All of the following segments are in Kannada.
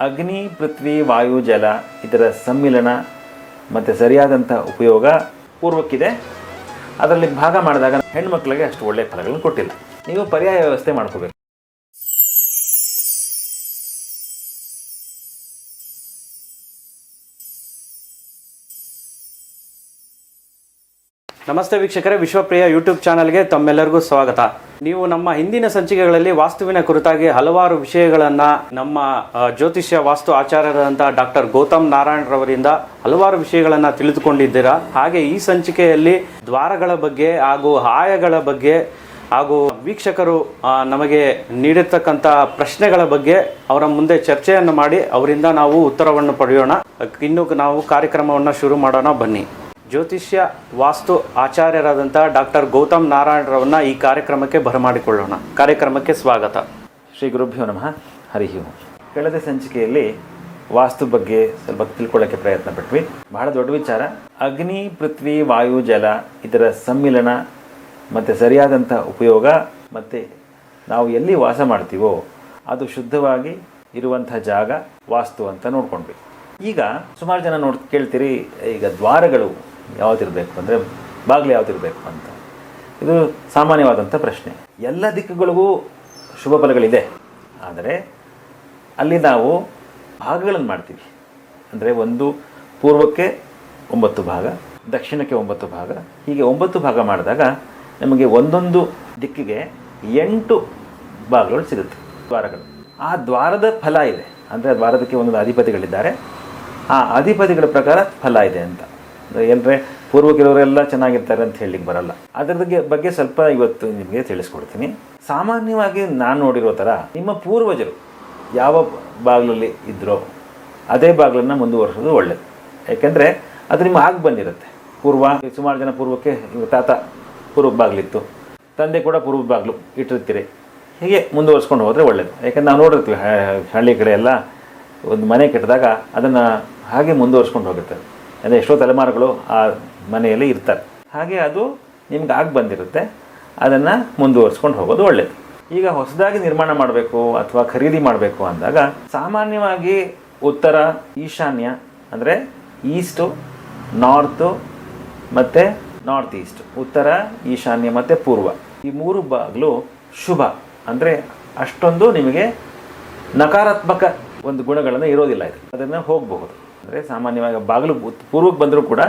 ಅಗ್ನಿ, ಪೃಥ್ವಿ, ವಾಯು, ಜಲ ಇದರ ಸಮ್ಮಿಲನ ಮತ್ತು ಸರಿಯಾದಂಥ ಉಪಯೋಗ ಪೂರ್ವಕ್ಕಿದೆ. ಅದರಲ್ಲಿ ಭಾಗ ಮಾಡಿದಾಗ ಹೆಣ್ಮಕ್ಳಿಗೆ ಅಷ್ಟು ಒಳ್ಳೆಯ ಫಲಗಳನ್ನು ಕೊಟ್ಟಿಲ್ಲ. ನೀವು ಪರ್ಯಾಯ ವ್ಯವಸ್ಥೆ ಮಾಡ್ಕೋಬೇಕು. ನಮಸ್ತೆ ವೀಕ್ಷಕರೇ, ವಿಶ್ವಪ್ರಿಯ ಯೂಟ್ಯೂಬ್ ಚಾನಲ್ಗೆ ತಮ್ಮೆಲ್ಲರಿಗೂ ಸ್ವಾಗತ. ನೀವು ನಮ್ಮ ಹಿಂದಿನ ಸಂಚಿಕೆಗಳಲ್ಲಿ ವಾಸ್ತುವಿನ ಕುರಿತಾಗಿ ಹಲವಾರು ವಿಷಯಗಳನ್ನು ನಮ್ಮ ಜ್ಯೋತಿಷ್ಯ ವಾಸ್ತು ಆಚಾರ್ಯರಾದಂಥ ಡಾಕ್ಟರ್ ಗೌತಮ್ ನಾರಾಯಣ್ ರವರಿಂದ ಹಲವಾರು ವಿಷಯಗಳನ್ನು ತಿಳಿದುಕೊಂಡಿದ್ದೀರಾ. ಹಾಗೆ ಈ ಸಂಚಿಕೆಯಲ್ಲಿ ದ್ವಾರಗಳ ಬಗ್ಗೆ ಹಾಗೂ ಆಯಗಳ ಬಗ್ಗೆ ಹಾಗೂ ವೀಕ್ಷಕರು ನಮಗೆ ನೀಡಿರ್ತಕ್ಕಂಥ ಪ್ರಶ್ನೆಗಳ ಬಗ್ಗೆ ಅವರ ಮುಂದೆ ಚರ್ಚೆಯನ್ನು ಮಾಡಿ ಅವರಿಂದ ನಾವು ಉತ್ತರವನ್ನು ಪಡೆಯೋಣ. ಇನ್ನು ನಾವು ಕಾರ್ಯಕ್ರಮವನ್ನು ಶುರು ಮಾಡೋಣ, ಬನ್ನಿ. ಜ್ಯೋತಿಷ್ಯ ವಾಸ್ತು ಆಚಾರ್ಯರಾದಂಥ ಡಾಕ್ಟರ್ ಗೌತಮ್ ನಾರಾಯಣರವನ್ನ ಈ ಕಾರ್ಯಕ್ರಮಕ್ಕೆ ಬರಮಾಡಿಕೊಳ್ಳೋಣ. ಕಾರ್ಯಕ್ರಮಕ್ಕೆ ಸ್ವಾಗತ. ಶ್ರೀ ಗುರುಭ್ಯೋ ನಮಃ. ಹರಿ ಕಳೆದ ಸಂಚಿಕೆಯಲ್ಲಿ ವಾಸ್ತು ಬಗ್ಗೆ ಸ್ವಲ್ಪ ತಿಳ್ಕೊಳ್ಳೋಕ್ಕೆ ಪ್ರಯತ್ನ ಪಟ್ವಿ. ಬಹಳ ದೊಡ್ಡ ವಿಚಾರ. ಅಗ್ನಿ, ಪೃಥ್ವಿ, ವಾಯು, ಜಲ, ಇದರ ಸಮ್ಮಿಲನ ಮತ್ತು ಸರಿಯಾದಂಥ ಉಪಯೋಗ ಮತ್ತು ನಾವು ಎಲ್ಲಿ ವಾಸ ಮಾಡ್ತೀವೋ ಅದು ಶುದ್ಧವಾಗಿ ಇರುವಂಥ ಜಾಗ ವಾಸ್ತು ಅಂತ ನೋಡ್ಕೊಂಡ್ವಿ. ಈಗ ಸುಮಾರು ಜನ ನೋಡ್ ಕೇಳ್ತೀರಿ, ಈಗ ದ್ವಾರಗಳು ಯಾವ್ದಿರಬೇಕು ಅಂದರೆ ಬಾಗಿಲು ಯಾವತ್ತಿರಬೇಕು ಅಂತ. ಇದು ಸಾಮಾನ್ಯವಾದಂಥ ಪ್ರಶ್ನೆ. ಎಲ್ಲ ದಿಕ್ಕುಗಳಿಗೂ ಶುಭ ಫಲಗಳಿದೆ. ಆದರೆ ಅಲ್ಲಿ ನಾವು ಭಾಗಗಳನ್ನು ಮಾಡ್ತೀವಿ. ಅಂದರೆ ಒಂದು ಪೂರ್ವಕ್ಕೆ ಒಂಬತ್ತು ಭಾಗ, ದಕ್ಷಿಣಕ್ಕೆ ಒಂಬತ್ತು ಭಾಗ, ಹೀಗೆ ಒಂಬತ್ತು ಭಾಗ ಮಾಡಿದಾಗ ನಮಗೆ ಒಂದೊಂದು ದಿಕ್ಕಿಗೆ ಎಂಟು ಭಾಗಗಳು ಸಿಗುತ್ತೆ. ದ್ವಾರಗಳು. ಆ ದ್ವಾರದ ಫಲ ಇದೆ. ಅಂದರೆ ದ್ವಾರದಕ್ಕೆ ಒಂದೊಂದು ಅಧಿಪತಿಗಳಿದ್ದಾರೆ. ಆ ಅಧಿಪತಿಗಳ ಪ್ರಕಾರ ಫಲ ಇದೆ ಅಂತ. ಏನಂದರೆ ಕೆಲವರೆಲ್ಲ ಚೆನ್ನಾಗಿರ್ತಾರೆ ಅಂತ ಹೇಳಲಿಕ್ಕೆ ಬರಲ್ಲ. ಅದ್ರ ಬಗ್ಗೆ ಬಗ್ಗೆ ಸ್ವಲ್ಪ ಇವತ್ತು ನಿಮಗೆ ತಿಳಿಸ್ಕೊಡ್ತೀನಿ. ಸಾಮಾನ್ಯವಾಗಿ ನಾನು ನೋಡಿರೋ ಥರ ನಿಮ್ಮ ಪೂರ್ವಜರು ಯಾವ ಬಾಗಿಲಲ್ಲಿ ಇದ್ದರೋ ಅದೇ ಬಾಗಿಲನ್ನು ಮುಂದುವರಿಸೋದು ಒಳ್ಳೆಯದು ಯಾಕೆಂದರೆ ಅದು ನಿಮ್ಮ ಆಗಿ ಬಂದಿರುತ್ತೆ. ಪೂರ್ವ ಸುಮಾರು ಜನ ಪೂರ್ವಕ್ಕೆ ತಾತ ಪೂರ್ವ ಬಾಗಿಲಿತ್ತು. ತಂದೆ ಕೂಡ ಪೂರ್ವ ಬಾಗಿಲು ಇಟ್ಟಿರ್ತೀರಿ. ಹೀಗೆ ಮುಂದುವರ್ಸ್ಕೊಂಡು ಹೋದರೆ ಒಳ್ಳೆಯದು ಯಾಕೆಂದ್ರೆ ನಾವು ನೋಡಿರ್ತೀವಿ ಹಳ್ಳಿ ಕಡೆ ಎಲ್ಲ ಒಂದು ಮನೆ ಕಟ್ಟಿದಾಗ ಅದನ್ನು ಹಾಗೆ ಮುಂದುವರ್ಸ್ಕೊಂಡು ಹೋಗುತ್ತೆ. ಅಂದರೆ ಎಷ್ಟೋ ತಲೆಮಾರುಗಳು ಆ ಮನೆಯಲ್ಲಿ ಇರ್ತಾರೆ. ಹಾಗೆ ಅದು ನಿಮ್ಗೆ ಆಗಿ ಬಂದಿರುತ್ತೆ. ಅದನ್ನು ಮುಂದುವರಿಸ್ಕೊಂಡು ಹೋಗೋದು ಒಳ್ಳೆಯದು ಈಗ ಹೊಸದಾಗಿ ನಿರ್ಮಾಣ ಮಾಡಬೇಕು ಅಥವಾ ಖರೀದಿ ಮಾಡಬೇಕು ಅಂದಾಗ ಸಾಮಾನ್ಯವಾಗಿ ಉತ್ತರ, ಈಶಾನ್ಯ, ಅಂದರೆ ಈಸ್ಟು, ನಾರ್ತು ಮತ್ತು ನಾರ್ತ್ ಈಸ್ಟ್, ಉತ್ತರ, ಈಶಾನ್ಯ ಮತ್ತು ಪೂರ್ವ. ಈ ಮೂರು ಬಾಗಿಲು ಶುಭ. ಅಂದರೆ ಅಷ್ಟೊಂದು ನಿಮಗೆ ನಕಾರಾತ್ಮಕ ಒಂದು ಗುಣಗಳನ್ನು ಇರೋದಿಲ್ಲ ಇದು. ಅದನ್ನು ಹೋಗಬಹುದು. ಅಂದರೆ ಸಾಮಾನ್ಯವಾಗಿ ಬಾಗಿಲು ಪೂರ್ವಕ್ಕೆ ಬಂದರೂ ಕೂಡ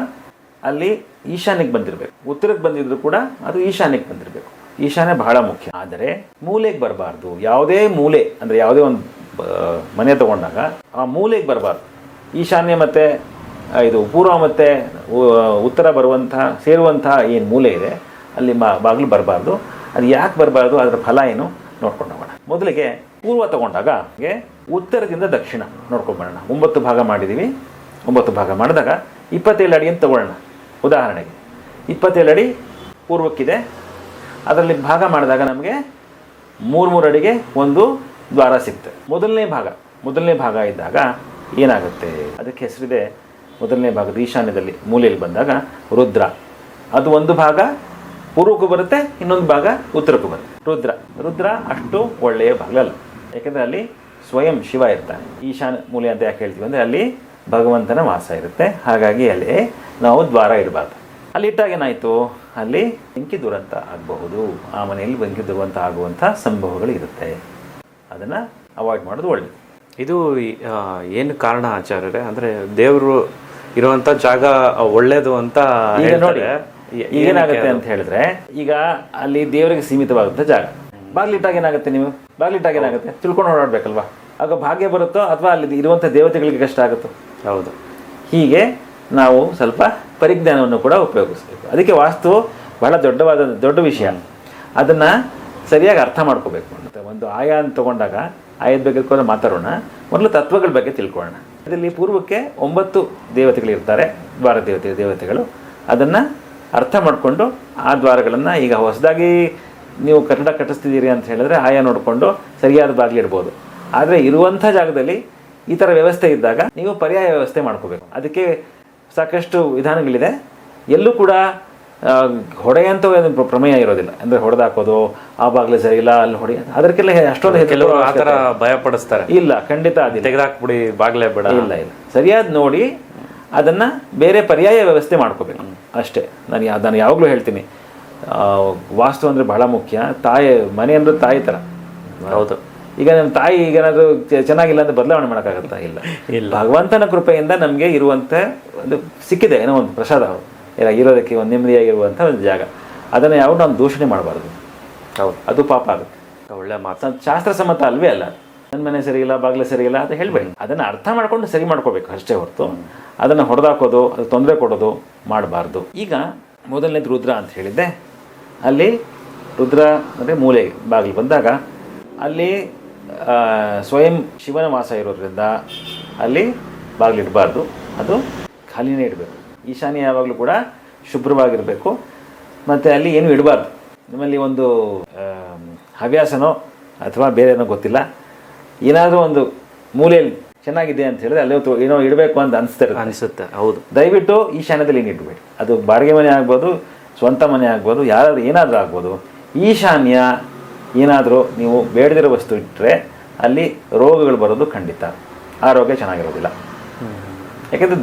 ಅಲ್ಲಿ ಈಶಾನ್ಯಕ್ಕೆ ಬಂದಿರಬೇಕು. ಉತ್ತರಕ್ಕೆ ಬಂದಿದ್ರು ಕೂಡ ಅದು ಈಶಾನ್ಯಕ್ಕೆ ಬಂದಿರಬೇಕು. ಈಶಾನ್ಯ ಬಹಳ ಮುಖ್ಯ. ಆದರೆ ಮೂಲೆಗೆ ಬರಬಾರ್ದು. ಯಾವುದೇ ಮೂಲೆ, ಅಂದರೆ ಯಾವುದೇ ಒಂದು ಮನೆ ತಗೊಂಡಾಗ ಆ ಮೂಲೆಗೆ ಬರಬಾರ್ದು. ಈಶಾನ್ಯ ಮತ್ತು ಇದು ಪೂರ್ವ ಮತ್ತು ಉತ್ತರ ಬರುವಂತಹ, ಸೇರುವಂತಹ ಏನು ಮೂಲೆ ಇದೆ, ಅಲ್ಲಿ ಮಾ ಬಾಗಿಲು ಬರಬಾರ್ದು. ಅದು ಯಾಕೆ ಬರಬಾರ್ದು? ಅದರ ಫಲ ಏನು? ನೋಡ್ಕೊಂಡು ಹೋಗೋಣ. ಮೊದಲಿಗೆ ಪೂರ್ವ ತಗೊಂಡಾಗ ಉತ್ತರದಿಂದ ದಕ್ಷಿಣ. ನೋಡ್ಕೊಂಬರೋಣ ಒಂಬತ್ತು ಭಾಗ ಮಾಡಿದ್ದೀವಿ ಒಂಬತ್ತು ಭಾಗ ಮಾಡಿದಾಗ ಇಪ್ಪತ್ತೇಳು ಅಡಿ ಅಂತ ತಗೊಳ್ಳೋಣ. ಉದಾಹರಣೆಗೆ, ಇಪ್ಪತ್ತೇಳು ಅಡಿ ಪೂರ್ವಕ್ಕಿದೆ. ಅದರಲ್ಲಿ ಭಾಗ ಮಾಡಿದಾಗ ನಮಗೆ ಮೂರು ಮೂರು ಅಡಿಗೆ ಒಂದು ದ್ವಾರ ಸಿಗ್ತದೆ. ಮೊದಲನೇ ಭಾಗ ಮೊದಲನೇ ಭಾಗ ಇದ್ದಾಗ ಏನಾಗುತ್ತೆ? ಅದಕ್ಕೆ ಹೆಸರಿದೆ ಮೊದಲನೇ ಭಾಗದ ಈಶಾನ್ಯದಲ್ಲಿ ಮೂಲೆಯಲ್ಲಿ ಬಂದಾಗ ರುದ್ರ. ಅದು ಒಂದು ಭಾಗ ಪೂರ್ವಕ್ಕೂ ಬರುತ್ತೆ, ಇನ್ನೊಂದು ಭಾಗ ಉತ್ತರಕ್ಕೂ ಬರುತ್ತೆ. ರುದ್ರ. ರುದ್ರ ಅಷ್ಟು ಒಳ್ಳೆಯ ಭಾಗಲಲ್ಲ ಯಾಕೆಂದರೆ ಅಲ್ಲಿ ಸ್ವಯಂ ಶಿವ ಇರ್ತಾನೆ. ಈಶಾನ್ ಮೂಲೆ ಅಂತ ಯಾಕೆ ಹೇಳ್ತೀವಿ ಅಂದರೆ ಅಲ್ಲಿ ಭಗವಂತನ ವಾಸ ಇರುತ್ತೆ. ಹಾಗಾಗಿ ಅಲ್ಲಿ ನಾವು ದ್ವಾರ ಇಡಬಾರ್ದು. ಅಲ್ಲಿ ಇಟ್ಟಾಗ ಏನಾಯಿತು? ಅಲ್ಲಿ ಬೆಂಕಿ ದುರಂತ ಆಗಬಹುದು. ಆ ಮನೆಯಲ್ಲಿ ಬೆಂಕಿ ದುರಂತ ಆಗುವಂಥ ಸಂಭವಗಳು ಇರುತ್ತೆ. ಅದನ್ನು ಅವಾಯ್ಡ್ ಮಾಡೋದು ಒಳ್ಳೆಯದು ಇದು ಏನು ಕಾರಣ ಆಚಾರ್ಯರೇ? ಅಂದ್ರೆ ದೇವರು ಇರುವಂತ ಜಾಗ ಒಳ್ಳೇದು ಅಂತ ನೋಡಿ ಏನಾಗುತ್ತೆ ಅಂತ ಹೇಳಿದ್ರೆ ಈಗ ಅಲ್ಲಿ ದೇವರಿಗೆ ಸೀಮಿತವಾದಂಥ ಜಾಗ. ಬಾಗ್ಲಿಟ್ಟಾಗ ಏನಾಗುತ್ತೆ ನೀವು? ಬಾಗ್ಲಿಟ್ಟಾಗ ಏನಾಗುತ್ತೆ? ತಿಳ್ಕೊಂಡು ಓಡಾಡ್ಬೇಕಲ್ವಾ? ಆಗ ಭಾಗ್ಯ ಬರುತ್ತೋ ಅಥವಾ ಅಲ್ಲಿ ಇರುವಂಥ ದೇವತೆಗಳಿಗೆ ಕಷ್ಟ ಆಗುತ್ತೋ? ಹೌದು. ಹೀಗೆ ನಾವು ಸ್ವಲ್ಪ ಪರಿಜ್ಞಾನವನ್ನು ಕೂಡ ಉಪಯೋಗಿಸ್ಬೇಕು. ಅದಕ್ಕೆ ವಾಸ್ತು ಬಹಳ ದೊಡ್ಡವಾದ ದೊಡ್ಡ ವಿಷಯ. ಅದನ್ನು ಸರಿಯಾಗಿ ಅರ್ಥ ಮಾಡ್ಕೋಬೇಕು ಅಂತ. ಒಂದು ಆಯಾ ಅಂತ ತಗೊಂಡಾಗ ಆಯದ ಬಗ್ಗೆ ಕೂಡ ಮಾತಾಡೋಣ. ಮೊದಲು ತತ್ವಗಳ ಬಗ್ಗೆ ತಿಳ್ಕೊಳ್ಳೋಣ. ಇದರಲ್ಲಿ ಪೂರ್ವಕ್ಕೆ ಒಂಬತ್ತು ದೇವತೆಗಳಿರ್ತಾರೆ ದ್ವಾರ ದೇವತೆ ದೇವತೆಗಳು. ಅದನ್ನು ಅರ್ಥ ಮಾಡಿಕೊಂಡು ಆ ದ್ವಾರಗಳನ್ನು ಈಗ ಹೊಸದಾಗಿ ನೀವು ಕಟ್ಟಡ ಕಟ್ಟಿಸ್ತಿದ್ದೀರಿ ಅಂತ ಹೇಳಿದ್ರೆ ಆಯಾ ನೋಡಿಕೊಂಡು ಸರಿಯಾದ ಬಾಗಿಲಿಡ್ಬೋದು ಆದರೆ ಇರುವಂಥ ಜಾಗದಲ್ಲಿ ಈ ಥರ ವ್ಯವಸ್ಥೆ ಇದ್ದಾಗ ನೀವು ಪರ್ಯಾಯ ವ್ಯವಸ್ಥೆ ಮಾಡ್ಕೋಬೇಕು. ಅದಕ್ಕೆ ಸಾಕಷ್ಟು ವಿಧಾನಗಳಿದೆ. ಎಲ್ಲೂ ಕೂಡ ಹೊಡೆಯಂತ ಪ್ರಮೇಯ ಇರೋದಿಲ್ಲ. ಅಂದರೆ ಹೊಡೆದಾಕೋದು ಆ ಬಾಗ್ಲೇ ಸರಿ ಇಲ್ಲ ಅಲ್ಲಿ ಹೊಡಿ ಅದಕ್ಕೆಲ್ಲ ಅಷ್ಟೊಂದು ಕೆಲವರು ಆ ಥರ ಭಯ ಪಡಿಸ್ತಾರೆ ಇಲ್ಲ ಖಂಡಿತ ಅದಿಲ್ಲ. ತೆಗೆದಾಕ್ಬಿಡಿ ಬಾಗಿಲೇ ಬೇಡ. ಇಲ್ಲ ಇಲ್ಲ. ಸರಿಯಾದ ನೋಡಿ ಅದನ್ನ ಬೇರೆ ಪರ್ಯಾಯ ವ್ಯವಸ್ಥೆ ಮಾಡ್ಕೋಬೇಕು. ಅಷ್ಟೇ. ನಾನು ನಾನು ಯಾವಾಗಲೂ ಹೇಳ್ತೀನಿ. ವಾಸ್ತು ಅಂದರೆ ಬಹಳ ಮುಖ್ಯ. ತಾಯಿ ಮನೆ ಅಂದರೆ ತಾಯಿ ಥರ ಹೌದು. ಈಗ ನಮ್ಮ ತಾಯಿ ಈಗ ಏನಾದರೂ ಚೆನ್ನಾಗಿಲ್ಲ ಅಂತ ಬದಲಾವಣೆ ಮಾಡೋಕ್ಕಾಗತ್ತಾ? ಇಲ್ಲ. ಇಲ್ಲ. ಭಗವಂತನ ಕೃಪೆಯಿಂದ ನಮಗೆ ಇರುವಂಥ ಒಂದು ಸಿಕ್ಕಿದೆ ಏನೋ ಒಂದು ಪ್ರಸಾದ ಇಲ್ಲ ಇರೋದಕ್ಕೆ ಒಂದು ನೆಮ್ಮದಿಯಾಗಿರುವಂಥ ಒಂದು ಜಾಗ. ಅದನ್ನು ಯಾವುದು ನಾವು ದೂಷಣೆ ಮಾಡಬಾರ್ದು. ಹೌದು. ಅದು ಪಾಪ ಆಗುತ್ತೆ. ಒಳ್ಳೆ ಮಾತು. ಶಾಸ್ತ್ರ ಸಮ್ಮತ ಅಲ್ವೇ ಅಲ್ಲ. ನನ್ನ ಮನೆ ಸರಿ ಇಲ್ಲ ಬಾಗಿಲು ಸರಿ ಇಲ್ಲ ಅಂತ ಹೇಳಬೇಡಿ. ಅದನ್ನು ಅರ್ಥ ಮಾಡ್ಕೊಂಡು ಸರಿ ಮಾಡ್ಕೋಬೇಕು ಅಷ್ಟೇ ಹೊರತು. ಅದನ್ನು ಹೊಡೆದಾಕೋದು ಅದು ತೊಂದರೆ ಕೊಡೋದು ಮಾಡಬಾರ್ದು. ಈಗ ಮೊದಲನೇದು ರುದ್ರ ಅಂತ ಹೇಳಿದ್ದೆ. ಅಲ್ಲಿ ರುದ್ರ ಅಂದರೆ ಮೂಲೆ, ಬಾಗಿಲು ಬಂದಾಗ ಅಲ್ಲಿ ಸ್ವಯಂ ಶಿವನ ವಾಸ ಇರೋದ್ರಿಂದ ಅಲ್ಲಿ ಬಾಗಿಲಿಡಬಾರ್ದು ಅದು ಖಾಲಿನೇ ಇಡಬೇಕು. ಈಶಾನ್ಯ ಯಾವಾಗಲೂ ಕೂಡ ಶುಭ್ರವಾಗಿರಬೇಕು. ಮತ್ತು ಅಲ್ಲಿ ಏನು ಇಡಬಾರ್ದು. ನಿಮ್ಮಲ್ಲಿ ಒಂದು ಹವ್ಯಾಸನೋ ಅಥವಾ ಬೇರೆ ಏನೋ ಗೊತ್ತಿಲ್ಲ. ಏನಾದರೂ ಒಂದು ಮೂಲೆಯಲ್ಲಿ ಚೆನ್ನಾಗಿದೆ ಅಂತ ಹೇಳಿದ್ರೆ ಅಲ್ಲಿ ಏನೋ ಇಡಬೇಕು ಅಂತ ಅನಿಸ್ತಾರೆ ಅನಿಸುತ್ತೆ ಹೌದು. ದಯವಿಟ್ಟು ಈಶಾನ್ಯದಲ್ಲಿ ಏನು ಇಡಬೇಡಿ ಅದು ಬಾಡಿಗೆ ಮನೆ ಆಗ್ಬೋದು ಸ್ವಂತ ಮನೆ ಆಗ್ಬೋದು ಯಾರಾದ್ರೂ ಏನಾದರೂ ಆಗ್ಬೋದು. ಈಶಾನ್ಯ ಏನಾದರೂ ನೀವು ಬೇಡದಿರೋ ವಸ್ತು ಇಟ್ಟರೆ ಅಲ್ಲಿ ರೋಗಗಳು ಬರೋದು ಖಂಡಿತ. ಆರೋಗ್ಯ ಚೆನ್ನಾಗಿರೋದಿಲ್ಲ. ಯಾಕಂದ್ರೆ